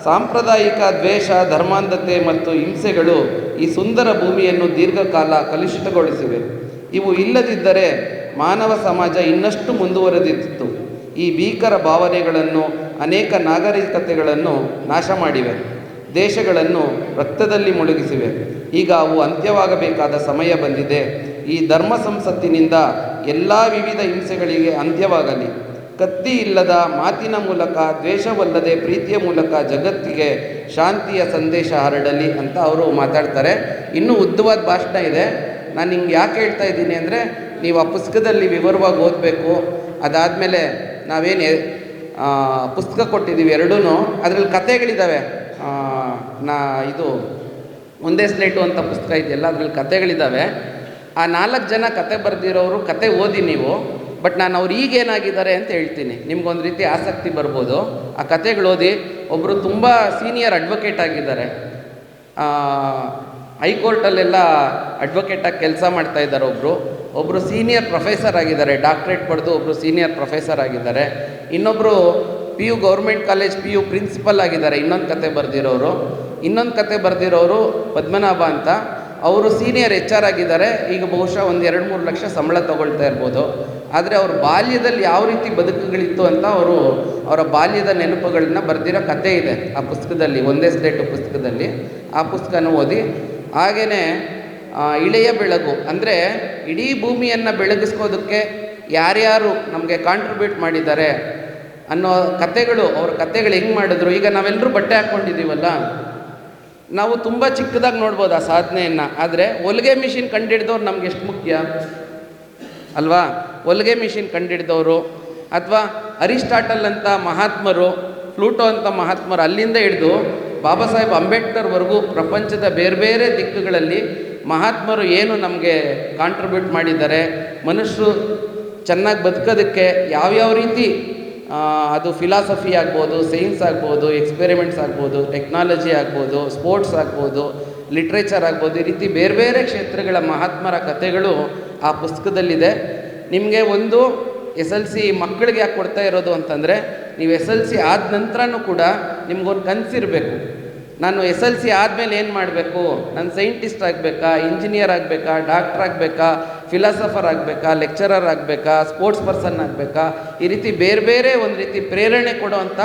ಸಾಂಪ್ರದಾಯಿಕ ದ್ವೇಷ, ಧರ್ಮಾಂಧತೆ ಮತ್ತು ಹಿಂಸೆಗಳು ಈ ಸುಂದರ ಭೂಮಿಯನ್ನು ದೀರ್ಘಕಾಲ ಕಲುಷಿತಗೊಳಿಸಿವೆ. ಇವು ಇಲ್ಲದಿದ್ದರೆ ಮಾನವ ಸಮಾಜ ಇನ್ನಷ್ಟು ಮುಂದುವರೆದಿತ್ತು. ಈ ಭೀಕರ ಭಾವನೆಗಳನ್ನು ಅನೇಕ ನಾಗರಿಕತೆಗಳನ್ನು ನಾಶ ಮಾಡಿವೆ. ದೇಶಗಳನ್ನು ರಕ್ತದಲ್ಲಿ ಮುಳುಗಿಸಿವೆ. ಈಗ ಅವು ಅಂತ್ಯವಾಗಬೇಕಾದ ಸಮಯ ಬಂದಿದೆ. ಈ ಧರ್ಮ ಸಂಸತ್ತಿನಿಂದ ಎಲ್ಲ ವಿವಿಧ ಹಿಂಸೆಗಳಿಗೆ ಅಂತ್ಯವಾಗಲಿ. ಕತ್ತಿ ಇಲ್ಲದ ಮಾತಿನ ಮೂಲಕ ದ್ವೇಷವಲ್ಲದೆ ಪ್ರೀತಿಯ ಮೂಲಕ ಜಗತ್ತಿಗೆ ಶಾಂತಿಯ ಸಂದೇಶ ಹರಡಲಿ ಅಂತ ಅವರು ಮಾತಾಡ್ತಾರೆ. ಇನ್ನೂ ಉದ್ದವಾದ ಭಾಷಣ ಇದೆ. ನಾನು ಹಿಂಗೆ ಯಾಕೆ ಹೇಳ್ತಾ ಇದ್ದೀನಿ ಅಂದರೆ ನೀವು ಆ ಪುಸ್ತಕದಲ್ಲಿ ವಿವರವಾಗಿ ಓದಬೇಕು. ಅದಾದಮೇಲೆ ನಾವೇನು ಪುಸ್ತಕ ಕೊಟ್ಟಿದ್ದೀವಿ ಎರಡೂ ಅದರಲ್ಲಿ ಕಥೆಗಳಿದ್ದಾವೆ ಆ, ನಾ ಇದು ಒಂದೇ ಸ್ಲೇಟು ಅಂತ ಪುಸ್ತಕ ಇದೆಯಲ್ಲ, ಅದರಲ್ಲಿ ಕಥೆಗಳಿದ್ದಾವೆ ಆ ನಾಲ್ಕು ಜನ ಕತೆ ಬರೆದಿರೋರು ಕತೆ ಓದಿ ನೀವು, ಬಟ್ ನಾನು ಅವ್ರು ಈಗೇನಾಗಿದ್ದಾರೆ ಅಂತ ಹೇಳ್ತೀನಿ. ನಿಮ್ಗೊಂದು ರೀತಿ ಆಸಕ್ತಿ ಬರ್ಬೋದು. ಆ ಕತೆಗಳು ಓದಿ ಒಬ್ಬರು ತುಂಬ ಸೀನಿಯರ್ ಅಡ್ವೊಕೇಟ್ ಆಗಿದ್ದಾರೆ. ಹೈಕೋರ್ಟಲ್ಲೆಲ್ಲ ಅಡ್ವೊಕೇಟಾಗಿ ಕೆಲಸ ಮಾಡ್ತಾ ಇದ್ದಾರೆ ಒಬ್ಬರು ಒಬ್ಬರು ಸೀನಿಯರ್ ಪ್ರೊಫೆಸರ್ ಆಗಿದ್ದಾರೆ, ಡಾಕ್ಟ್ರೇಟ್ ಪಡೆದು ಒಬ್ಬರು ಸೀನಿಯರ್ ಪ್ರೊಫೆಸರ್ ಆಗಿದ್ದಾರೆ. ಇನ್ನೊಬ್ಬರು P U government college P U principal ಆಗಿದ್ದಾರೆ. ಇನ್ನೊಂದು ಕತೆ ಬರೆದಿರೋರು. ಇನ್ನೊಂದು ಕತೆ ಬರೆದಿರೋರು ಪದ್ಮನಾಭ ಅಂತ. ಅವರು ಸೀನಿಯರ್ ಎಚ್ ಆರ್ ಆಗಿದ್ದಾರೆ. ಈಗ ಬಹುಶಃ ಒಂದು ಎರಡು ಮೂರು ಲಕ್ಷ ಸಂಬಳ ತಗೊಳ್ತಾ ಇರ್ಬೋದು. ಆದರೆ ಅವ್ರ ಬಾಲ್ಯದಲ್ಲಿ ಯಾವ ರೀತಿ ಬದುಕುಗಳಿತ್ತು ಅಂತ ಅವರು ಅವರ ಬಾಲ್ಯದ ನೆನಪುಗಳನ್ನ ಬರೆದಿರೋ ಕತೆ ಇದೆ ಆ ಪುಸ್ತಕದಲ್ಲಿ, ಒಂದೇ ಸ್ಲೇಟು ಪುಸ್ತಕದಲ್ಲಿ. ಆ ಪುಸ್ತಕನ ಓದಿ. ಹಾಗೆಯೇ ಇಳೆಯ ಬೆಳಗು ಅಂದರೆ ಇಡೀ ಭೂಮಿಯನ್ನು ಬೆಳಗಿಸ್ಕೋದಕ್ಕೆ ಯಾರ್ಯಾರು ನಮಗೆ ಕಾಂಟ್ರಿಬ್ಯೂಟ್ ಮಾಡಿದ್ದಾರೆ ಅನ್ನೋ ಕತೆಗಳು, ಅವ್ರ ಕತೆಗಳು ಹೆಂಗೆ ಮಾಡಿದ್ರು? ಈಗ ನಾವೆಲ್ಲರೂ ಬಟ್ಟೆ ಹಾಕ್ಕೊಂಡಿದ್ದೀವಲ್ಲ? ನಾವು ತುಂಬ ಚಿಕ್ಕದಾಗಿ ನೋಡ್ಬೋದು ಆ ಸಾಧನೆಯನ್ನು. ಆದರೆ ಹೊಲಿಗೆ ಮಿಷಿನ್ ಕಂಡಿಡ್ದವ್ರು ನಮ್ಗೆ ಎಷ್ಟು ಮುಖ್ಯ? ಅಲ್ವಾ? ಹೊಲಿಗೆ ಮಿಷಿನ್ ಕಂಡಿಡ್ದವರು, ಅಥವಾ ಅರಿಸ್ಟಾಟಲ್ ಅಂತ ಮಹಾತ್ಮರು ಫ್ಲೂಟೋ ಅಂತ ಮಹಾತ್ಮರು ಅಲ್ಲಿಂದ ಹಿಡಿದು ಬಾಬಾ ಸಾಹೇಬ್ ಅಂಬೇಡ್ಕರ್ವರೆಗೂ ಪ್ರಪಂಚದ ಬೇರೆ ಬೇರೆ ದಿಕ್ಕುಗಳಲ್ಲಿ ಮಹಾತ್ಮರು ಏನು ನಮಗೆ ಕಾಂಟ್ರಿಬ್ಯೂಟ್ ಮಾಡಿದ್ದಾರೆ, ಮನುಷ್ಯರು ಚೆನ್ನಾಗಿ ಬದುಕೋದಕ್ಕೆ ಯಾವ್ಯಾವ ರೀತಿ ಅದು ಫಿಲಾಸಫಿ ಆಗ್ಬೋದು ಸೈನ್ಸ್ ಆಗ್ಬೋದು ಎಕ್ಸ್ಪೆರಿಮೆಂಟ್ಸ್ ಆಗ್ಬೋದು ಟೆಕ್ನಾಲಜಿ ಆಗ್ಬೋದು ಸ್ಪೋರ್ಟ್ಸ್ ಆಗ್ಬೋದು ಲಿಟ್ರೇಚರ್ ಆಗ್ಬೋದು, ಈ ರೀತಿ ಬೇರೆ ಬೇರೆ ಕ್ಷೇತ್ರಗಳ ಮಹಾತ್ಮರ ಕಥೆಗಳು ಆ ಪುಸ್ತಕದಲ್ಲಿದೆ. ನಿಮಗೆ ಒಂದು ಎಸ್ ಎಲ್ ಸಿ ಮಕ್ಕಳಿಗೆ ಯಾಕೆ ಕೊಡ್ತಾ ಇರೋದು ಅಂತಂದರೆ, ನೀವು ಎಸ್ ಎಲ್ ಸಿ ಆದ ನಂತರನೂ ಕೂಡ ನಿಮ್ಗೊಂದು ಕನಸಿರಬೇಕು ನಾನು ಎಸ್ ಎಲ್ ಸಿ ಆದಮೇಲೆ ಏನು ಮಾಡಬೇಕು? ನಾನು ಸೈಂಟಿಸ್ಟ್ ಆಗಬೇಕಾ, ಇಂಜಿನಿಯರ್ ಆಗಬೇಕಾ, ಡಾಕ್ಟ್ರ್ ಆಗಬೇಕಾ, ಫಿಲಾಸಫರ್ ಆಗಬೇಕಾ, ಲೆಕ್ಚರರ್ ಆಗಬೇಕಾ, ಸ್ಪೋರ್ಟ್ಸ್ ಪರ್ಸನ್ ಆಗಬೇಕಾ? ಈ ರೀತಿ ಬೇರೆ ಬೇರೆ ಒಂದು ರೀತಿ ಪ್ರೇರಣೆ ಕೊಡುವಂಥ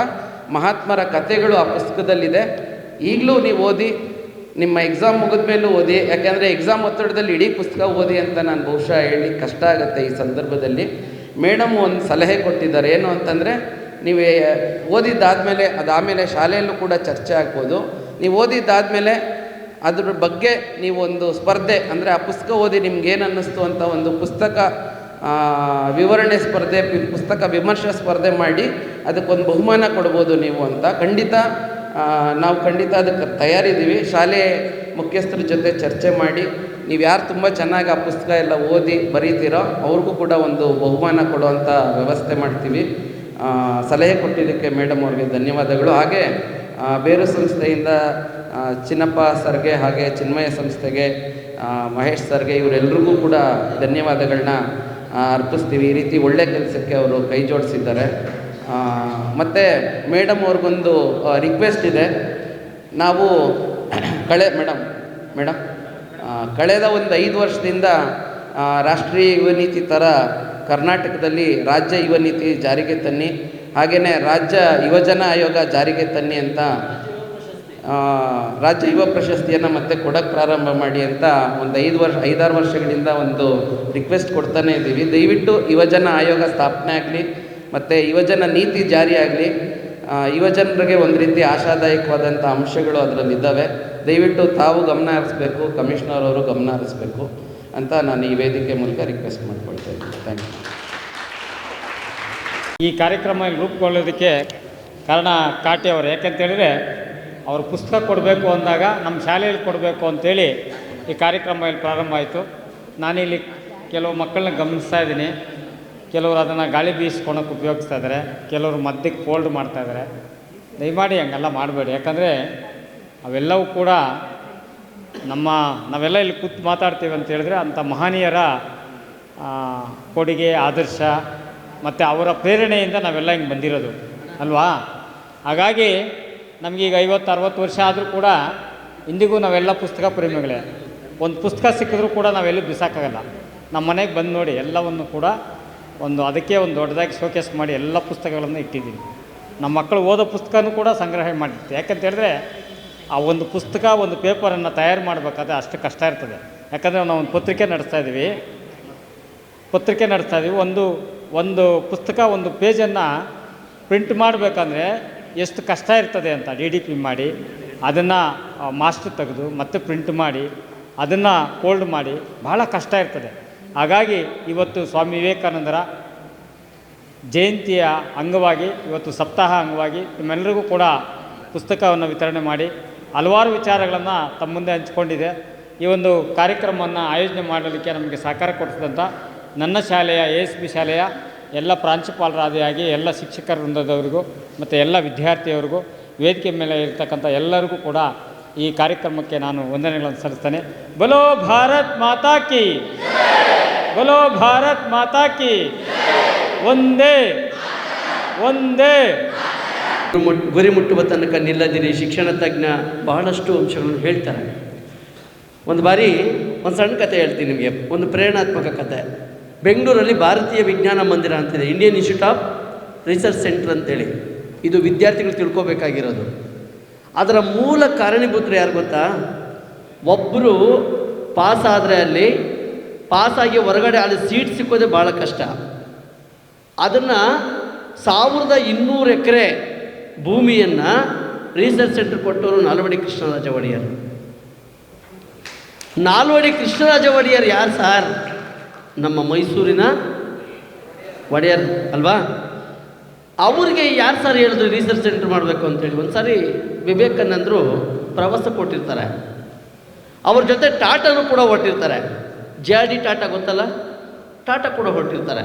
ಮಹಾತ್ಮರ ಕಥೆಗಳು ಆ ಪುಸ್ತಕದಲ್ಲಿದೆ. ಈಗಲೂ ನೀವು ಓದಿ, ನಿಮ್ಮ ಎಕ್ಸಾಮ್ ಮುಗಿದ ಮೇಲೂ ಓದಿ, ಯಾಕೆಂದರೆ ಎಕ್ಸಾಮ್ ಒತ್ತಡದಲ್ಲಿ ಇಡೀ ಪುಸ್ತಕ ಓದಿ ಅಂತ ನಾನು ಬಹುಶಃ ಹೇಳಿ ಕಷ್ಟ ಆಗುತ್ತೆ ಈ ಸಂದರ್ಭದಲ್ಲಿ. ಮೇಡಮ್ ಒಂದು ಸಲಹೆ ಕೊಟ್ಟಿದ್ದಾರೆ, ಏನು ಅಂತಂದರೆ, ನೀವು, ಓದಿದ್ದಾದಮೇಲೆ ಅದಾದಮೇಲೆ ಶಾಲೆಯಲ್ಲೂ ಕೂಡ ಚರ್ಚೆ ಆಗ್ಬೋದು. ನೀವು ಓದಿದ್ದಾದಮೇಲೆ ಅದ್ರ ಬಗ್ಗೆ ನೀವೊಂದು ಸ್ಪರ್ಧೆ, ಅಂದರೆ ಆ ಪುಸ್ತಕ ಓದಿ ನಿಮ್ಗೇನು ಅನ್ನಿಸ್ತು ಅಂತ ಒಂದು ಪುಸ್ತಕ ವಿವರಣೆ ಸ್ಪರ್ಧೆ ಪುಸ್ತಕ ವಿಮರ್ಶೆ ಸ್ಪರ್ಧೆ ಮಾಡಿ ಅದಕ್ಕೊಂದು ಬಹುಮಾನ ಕೊಡ್ಬೋದು ನೀವು ಅಂತ. ಖಂಡಿತ ನಾವು ಖಂಡಿತ ಅದಕ್ಕೆ ತಯಾರಿದ್ದೀವಿ. ಶಾಲೆ ಮುಖ್ಯಸ್ಥರ ಜೊತೆ ಚರ್ಚೆ ಮಾಡಿ, ನೀವು ಯಾರು ತುಂಬ ಚೆನ್ನಾಗಿ ಆ ಪುಸ್ತಕ ಎಲ್ಲ ಓದಿ ಬರೀತೀರೋ ಅವ್ರಿಗೂ ಕೂಡ ಒಂದು ಬಹುಮಾನ ಕೊಡುವಂಥ ವ್ಯವಸ್ಥೆ ಮಾಡ್ತೀವಿ. ಸಲಹೆ ಕೊಟ್ಟಿದ್ದಕ್ಕೆ ಮೇಡಮ್ ಅವ್ರಿಗೆ ಧನ್ಯವಾದಗಳು. ಹಾಗೆ ಬೇರು ಸಂಸ್ಥೆಯಿಂದ ಚಿನ್ನಪ್ಪ ಸರ್ಗೆ ಹಾಗೆ ಚಿನ್ಮಯ ಸಂಸ್ಥೆಗೆ ಮಹೇಶ್ ಸರ್ಗೆ ಇವರೆಲ್ರಿಗೂ ಕೂಡ ಧನ್ಯವಾದಗಳನ್ನ ಅರ್ಪಿಸ್ತೀವಿ. ಈ ರೀತಿ ಒಳ್ಳೆ ಕೆಲಸಕ್ಕೆ ಅವರು ಕೈ ಜೋಡಿಸಿದ್ದಾರೆ. ಮತ್ತು ಮೇಡಮ್ ಅವ್ರಿಗೊಂದು ರಿಕ್ವೆಸ್ಟ್ ಇದೆ. ನಾವು, ಕಳೆ, ಮೇಡಮ್ ಮೇಡಮ್ ಕಳೆದ ಒಂದು ಐದು ವರ್ಷದಿಂದ ರಾಷ್ಟ್ರೀಯ ಯುವ ನೀತಿ ಥರ ಕರ್ನಾಟಕದಲ್ಲಿ ರಾಜ್ಯ ಯುವ ನೀತಿ ಜಾರಿಗೆ ತನ್ನಿ. ಹಾಗೆಯೇ ರಾಜ್ಯ ಯುವಜನ ಆಯೋಗ ಜಾರಿಗೆ ತನ್ನಿ ಅಂತ ರಾಜ್ಯ ಯುವ ಪ್ರಶಸ್ತಿಯನ್ನು ಮತ್ತೆ ಕೊಡೋಕ್ಕೆ ಪ್ರಾರಂಭ ಮಾಡಿ ಅಂತ ಒಂದು ಐದು ವರ್ಷ, ಐದಾರು ವರ್ಷಗಳಿಂದ ಒಂದು ರಿಕ್ವೆಸ್ಟ್ ಕೊಡ್ತಾನೆ ಇದ್ದೀವಿ. ದಯವಿಟ್ಟು ಯುವಜನ ಆಯೋಗ ಸ್ಥಾಪನೆ ಆಗಲಿ, ಮತ್ತು ಯುವಜನ ನೀತಿ ಜಾರಿಯಾಗಲಿ ಯುವಜನರಿಗೆ ಒಂದು ರೀತಿ ಆಶಾದಾಯಕವಾದಂಥ ಅಂಶಗಳು ಅದರಲ್ಲಿದ್ದಾವೆ. ದಯವಿಟ್ಟು ತಾವು ಗಮನ ಹರಿಸ್ಬೇಕು, ಕಮಿಷನರ್ ಅವರು ಗಮನ ಹರಿಸ್ಬೇಕು ಅಂತ ನಾನು ಈ ವೇದಿಕೆ ಮೂಲಕ ರಿಕ್ವೆಸ್ಟ್ ಮಾಡ್ಕೊಳ್ತಾ ಇದ್ದೀನಿ. ಥ್ಯಾಂಕ್ ಯು ಈ ಕಾರ್ಯಕ್ರಮ ರೂಪುಗೊಳ್ಳೋದಕ್ಕೆ ಕಾರಣ ಕಾಟಿ ಅವರು. ಯಾಕಂತೇಳಿದರೆ ಅವರು ಪುಸ್ತಕ ಕೊಡಬೇಕು ಅಂದಾಗ ನಮ್ಮ ಶಾಲೆಯಲ್ಲಿ ಕೊಡಬೇಕು ಅಂತೇಳಿ ಈ ಕಾರ್ಯಕ್ರಮ ಇಲ್ಲಿ ಪ್ರಾರಂಭ ಆಯಿತು. ನಾನಿಲ್ಲಿ ಕೆಲವು ಮಕ್ಕಳನ್ನ ಗಮನಿಸ್ತಾ ಇದ್ದೀನಿ. ಕೆಲವರು ಅದನ್ನು ಗಾಳಿ ಬೀಸ್ಕೊಳಕ್ಕೆ ಉಪಯೋಗಿಸ್ತಾ ಇದ್ದಾರೆ. ಕೆಲವರು ಮದ್ದಿಗೆ ಫೋಲ್ಡ್ ಮಾಡ್ತಾ ಇದ್ದಾರೆ. ದಯಮಾಡಿ ಹಂಗೆಲ್ಲ ಮಾಡಬೇಡಿ. ಯಾಕಂದರೆ ಅವೆಲ್ಲವೂ ಕೂಡ ನಮ್ಮ ನಾವೆಲ್ಲ ಇಲ್ಲಿ ಕೂತು ಮಾತಾಡ್ತೀವಿ ಅಂತ ಹೇಳಿದ್ರೆ ಅಂಥ ಮಹನೀಯರ ಕೊಡುಗೆ, ಆದರ್ಶ ಮತ್ತು ಅವರ ಪ್ರೇರಣೆಯಿಂದ ನಾವೆಲ್ಲ ಹಿಂಗೆ ಬಂದಿರೋದು, ಅಲ್ವಾ? ಹಾಗಾಗಿ ನಮಗೀಗ ಐವತ್ತು, ಅರವತ್ತು ವರ್ಷ ಆದರೂ ಕೂಡ ಇಂದಿಗೂ ನಾವೆಲ್ಲ ಪುಸ್ತಕ ಪ್ರೇಮಿಗಳೇ. ಒಂದು ಪುಸ್ತಕ ಸಿಕ್ಕಿದ್ರೂ ಕೂಡ ನಾವೆಲ್ಲೂ ಬಿಸಾಕಾಗಲ್ಲ. ನಮ್ಮ ಮನೆಗೆ ಬಂದು ನೋಡಿ ಎಲ್ಲವನ್ನು ಕೂಡ ಒಂದು ಅದಕ್ಕೆ ಒಂದು ದೊಡ್ಡದಾಗಿ ಶೋಕೇಸ್ ಮಾಡಿ ಎಲ್ಲ ಪುಸ್ತಕಗಳನ್ನು ಇಟ್ಟಿದ್ದೀನಿ. ನಮ್ಮ ಮಕ್ಕಳು ಓದೋ ಪುಸ್ತಕನೂ ಕೂಡ ಸಂಗ್ರಹ ಮಾಡಿರ್ತೀವಿ. ಯಾಕಂತ ಹೇಳಿದ್ರೆ ಆ ಒಂದು ಪುಸ್ತಕ, ಒಂದು ಪೇಪರನ್ನು ತಯಾರು ಮಾಡಬೇಕಾದ್ರೆ ಅಷ್ಟು ಕಷ್ಟ ಇರ್ತದೆ. ಯಾಕಂದರೆ ನಾವು ಒಂದು ಪತ್ರಿಕೆ ನಡೆಸ್ತಾ ಇದ್ದೀವಿ. ಪತ್ರಿಕೆ ನಡೆಸ್ತಾ ಇದ್ದೀವಿ. ಒಂದು ಒಂದು ಪುಸ್ತಕ ಒಂದು ಪೇಜನ್ನು ಪ್ರಿಂಟ್ ಮಾಡಬೇಕಂದ್ರೆ ಎಷ್ಟು ಕಷ್ಟ ಇರ್ತದೆ ಅಂತ ಡಿ ಡಿ ಪಿ ಮಾಡಿ, ಅದನ್ನು ಮಾಸ್ಟರ್ ತೆಗೆದು ಮತ್ತೆ ಪ್ರಿಂಟ್ ಮಾಡಿ, ಅದನ್ನು ಫೋಲ್ಡ್ ಮಾಡಿ, ಬಹಳ ಕಷ್ಟ ಇರ್ತದೆ. ಹಾಗಾಗಿ ಇವತ್ತು ಸ್ವಾಮಿ ವಿವೇಕಾನಂದರ ಜಯಂತಿಯ ಅಂಗವಾಗಿ, ಇವತ್ತು ಸಪ್ತಾಹ ಅಂಗವಾಗಿ ನಿಮ್ಮೆಲ್ಲರಿಗೂ ಕೂಡ ಪುಸ್ತಕವನ್ನು ವಿತರಣೆ ಮಾಡಿ, ಹಲವಾರು ವಿಚಾರಗಳನ್ನು ತಮ್ಮ ಮುಂದೆ ಹಂಚಿಕೊಂಡಿದೆ. ಈ ಒಂದು ಕಾರ್ಯಕ್ರಮವನ್ನು ಆಯೋಜನೆ ಮಾಡಲಿಕ್ಕೆ ನಮಗೆ ಸಹಕಾರ ಕೊಡಿಸಿದಂಥ ನನ್ನ ಶಾಲೆಯ ಎ ಎಸ್ ಬಿ ಶಾಲೆಯ ಎಲ್ಲ ಪ್ರಾಂಶುಪಾಲರಾದಿಯಾಗಿ, ಎಲ್ಲ ಶಿಕ್ಷಕರ ವೃಂದದವರಿಗೂ ಮತ್ತು ಎಲ್ಲ ವಿದ್ಯಾರ್ಥಿಯವರಿಗೂ ವೇದಿಕೆ ಮೇಲೆ ಇರ್ತಕ್ಕಂಥ ಎಲ್ಲರಿಗೂ ಕೂಡ ಈ ಕಾರ್ಯಕ್ರಮಕ್ಕೆ ನಾನು ವಂದನೆಗಳನ್ನು ಸಲ್ಲಿಸ್ತೇನೆ. ಬಲೋ ಭಾರತ್ ಮಾತಾ ಕಿ ಬಲೋ ಭಾರತ್ ಮಾತಾ ಕಿ ಒಂದೇ ಒಂದೇ ಗುರಿ ಮುಟ್ಟುವ ತನಕ ನಿಲ್ಲದಿರಿ, ಶಿಕ್ಷಣ ತಜ್ಞ ಬಹಳಷ್ಟು ಅಂಶಗಳನ್ನು ಹೇಳ್ತಾರೆ. ಒಂದು ಬಾರಿ ಒಂದು ಸಣ್ಣ ಕತೆ ಹೇಳ್ತೀನಿ ನಿಮಗೆ, ಒಂದು ಪ್ರೇರಣಾತ್ಮಕ ಕತೆ ಬೆಂಗಳೂರಲ್ಲಿ ಭಾರತೀಯ ವಿಜ್ಞಾನ ಮಂದಿರ ಅಂತಿದೆ. Indian institute of research center ಅಂತೇಳಿ. ಇದು ವಿದ್ಯಾರ್ಥಿಗಳು ತಿಳ್ಕೊಬೇಕಾಗಿರೋದು. ಅದರ ಮೂಲ ಕಾರಣೀಭೂತರು ಯಾರು ಗೊತ್ತಾ? ಒಬ್ಬರು ಪಾಸ್ ಆದರೆ ಅಲ್ಲಿ ಪಾಸಾಗಿ ಹೊರಗಡೆ ಅಲ್ಲಿ ಸೀಟ್ ಸಿಕ್ಕೋದೇ ಭಾಳ ಕಷ್ಟ. ಅದನ್ನು ಸಾವಿರದ ಇನ್ನೂರು ಎಕರೆ ಭೂಮಿಯನ್ನು ರಿಸರ್ಚ್ ಸೆಂಟರ್ ಕೊಟ್ಟವರು ನಾಲ್ವಡಿ ಕೃಷ್ಣರಾಜ ಒಡೆಯರ್. ನಾಲ್ವಡಿ ಕೃಷ್ಣರಾಜ ಒಡೆಯರ್ ಯಾರು ಸಾರ್? ನಮ್ಮ ಮೈಸೂರಿನ ಒಡೆಯರ್ ಅಲ್ವಾ? ಅವರಿಗೆ ಯಾರು ಸರ್ ಹೇಳಿದ್ರು ರಿಸರ್ಚ್ ಸೆಂಟರ್ ಮಾಡಬೇಕು ಅಂತೇಳಿ ಒಂದು ಸಾರಿ ವಿವೇಕಾನಂದರು ಪ್ರವಾಸ ಕೊಟ್ಟಿರ್ತಾರೆ. ಅವ್ರ ಜೊತೆ ಟಾಟಾನು ಕೂಡ ಹೊಟ್ಟಿರ್ತಾರೆ ಜೆ ಆರ್ ಡಿ ಟಾಟಾ ಗೊತ್ತಲ್ಲ? ಟಾಟಾ ಕೂಡ ಹೊರಟಿರ್ತಾರೆ.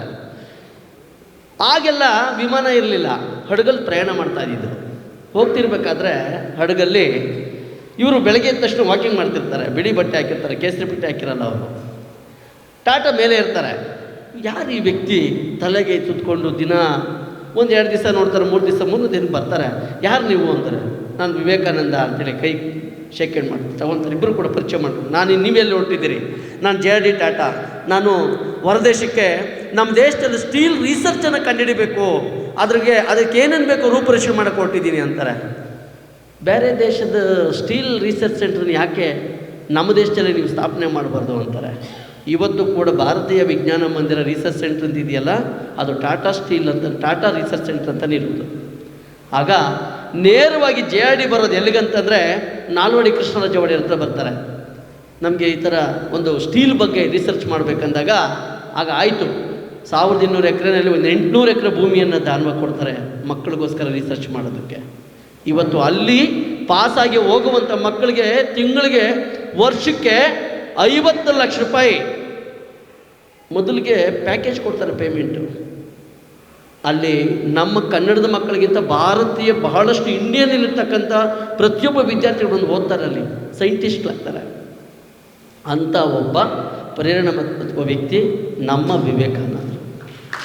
ಆಗೆಲ್ಲ ವಿಮಾನ ಇರಲಿಲ್ಲ. ಹಡಗಲ್ಲಿ ಪ್ರಯಾಣ ಮಾಡ್ತಾ ಇದ್ದಿದ್ದು. ಹೋಗ್ತಿರ್ಬೇಕಾದ್ರೆ ಹಡಗಲ್ಲಿ ಇವರು ಬೆಳಗ್ಗೆ ಎದ್ದ ತಕ್ಷಣ ವಾಕಿಂಗ್ ಮಾಡ್ತಿರ್ತಾರೆ. ಬಿಳಿ ಬಟ್ಟೆ ಹಾಕಿರ್ತಾರೆ, ಕೇಸರಿ ಬಟ್ಟೆ ಹಾಕಿರಲ್ಲ ಅವರು. ಟಾಟಾ ಮೇಲೆ ಇರ್ತಾರೆ. ಯಾರು ಈ ವ್ಯಕ್ತಿ ತಲೆಗೆ ಸುತ್ತಕೊಂಡು ದಿನ ಒಂದು ಎರಡು ದಿವಸ ನೋಡ್ತಾರೆ, ಮೂರು ದಿವಸ, ಮೂರು ದಿನ ಬರ್ತಾರೆ? ಯಾರು ನೀವು ಅಂತಾರೆ ನಾನು ವಿವೇಕಾನಂದ ಅಂತೇಳಿ ಕೈ ಶೇಕ್ ಹ್ಯಾಂಡ್ ಮಾಡ್ತೀನಿ. ತಗೊಂತಾರೆ ಇಬ್ಬರು ಕೂಡ ಪರಿಚಯ ಮಾಡ್ತೀನಿ ನಾನು ನೀವೆಲ್ಲಿ ಹೊರಟಿದ್ದೀರಿ ನಾನು ಜೆ ಡಿ ಟಾಟಾ. ನಾನು ಹೊರದೇಶಕ್ಕೆ ನಮ್ಮ ದೇಶದಲ್ಲಿ ಸ್ಟೀಲ್ ರಿಸರ್ಚನ್ನು ಕಂಡುಹಿಡಿಬೇಕು. ಅದ್ರಿಗೆ ಅದಕ್ಕೆ ಏನೇನು ಬೇಕೋ ರೂಪುರೇಷೆ ಮಾಡಕ್ಕೆ ಹೊರಟಿದ್ದೀನಿ ಅಂತಾರೆ. ಬೇರೆ ದೇಶದ ಸ್ಟೀಲ್ ರಿಸರ್ಚ್ ಸೆಂಟ್ರನ್ನ ಯಾಕೆ ನಮ್ಮ ದೇಶದಲ್ಲಿ ನೀವು ಸ್ಥಾಪನೆ ಮಾಡಬಾರ್ದು ಅಂತಾರೆ? ಇವತ್ತು ಕೂಡ ಭಾರತೀಯ ವಿಜ್ಞಾನ ಮಂದಿರ ರಿಸರ್ಚ್ ಸೆಂಟರ್ ಅಂತ ಇದೆಯಲ್ಲ, ಅದು ಟಾಟಾ ಸ್ಟೀಲ್ ಅಂತ ಟಾಟಾ ರಿಸರ್ಚ್ ಸೆಂಟರ್ ಅಂತಲೇ ಇರುವುದು ಆಗ ನೇರವಾಗಿ ಜೆ ಆರ್ ಡಿ ಬರೋದು ಎಲ್ಲಿಗಂತಂದರೆ ನಾಲ್ವಡಿ ಕೃಷ್ಣರಾಜ ಒಡೆಯರ್ ಹತ್ರ ಬರ್ತಾರೆ. ನಮಗೆ ಈ ಥರ ಒಂದು ಸ್ಟೀಲ್ ಬಗ್ಗೆ ರಿಸರ್ಚ್ ಮಾಡಬೇಕಂದಾಗ ಆಗ ಆಯಿತು. ಸಾವಿರದ ಇನ್ನೂರು ಎಕರೆನಲ್ಲಿ ಒಂದು ಎಂಟುನೂರು ಎಕರೆ ಭೂಮಿಯನ್ನು ದಾನವಾಗಿ ಕೊಡ್ತಾರೆ ಮಕ್ಕಳಿಗೋಸ್ಕರ ರಿಸರ್ಚ್ ಮಾಡೋದಕ್ಕೆ. ಇವತ್ತು ಅಲ್ಲಿ ಪಾಸಾಗಿ ಹೋಗುವಂಥ ಮಕ್ಕಳಿಗೆ ತಿಂಗಳಿಗೆ ವರ್ಷಕ್ಕೆ ಐವತ್ತು ಲಕ್ಷ ರೂಪಾಯಿ ಮೊದಲಿಗೆ ಪ್ಯಾಕೇಜ್ ಕೊಡ್ತಾರೆ ಪೇಮೆಂಟು ಅಲ್ಲಿ ನಮ್ಮ ಕನ್ನಡದ ಮಕ್ಕಳಿಗಿಂತ ಭಾರತೀಯ ಬಹಳಷ್ಟು ಇಂಡಿಯನ್ನಲ್ಲಿರ್ತಕ್ಕಂಥ ಪ್ರತಿಯೊಬ್ಬ ವಿದ್ಯಾರ್ಥಿಗಳು ಬಂದು ಓದ್ತಾರೆ ಅಲ್ಲಿ ಸೈಂಟಿಸ್ಟ್ಗಳಾಗ್ತಾರೆ ಅಂಥ ಒಬ್ಬ ಪ್ರೇರಣಾತ್ಮಕ ವ್ಯಕ್ತಿ ನಮ್ಮ ವಿವೇಕಾನಂದ.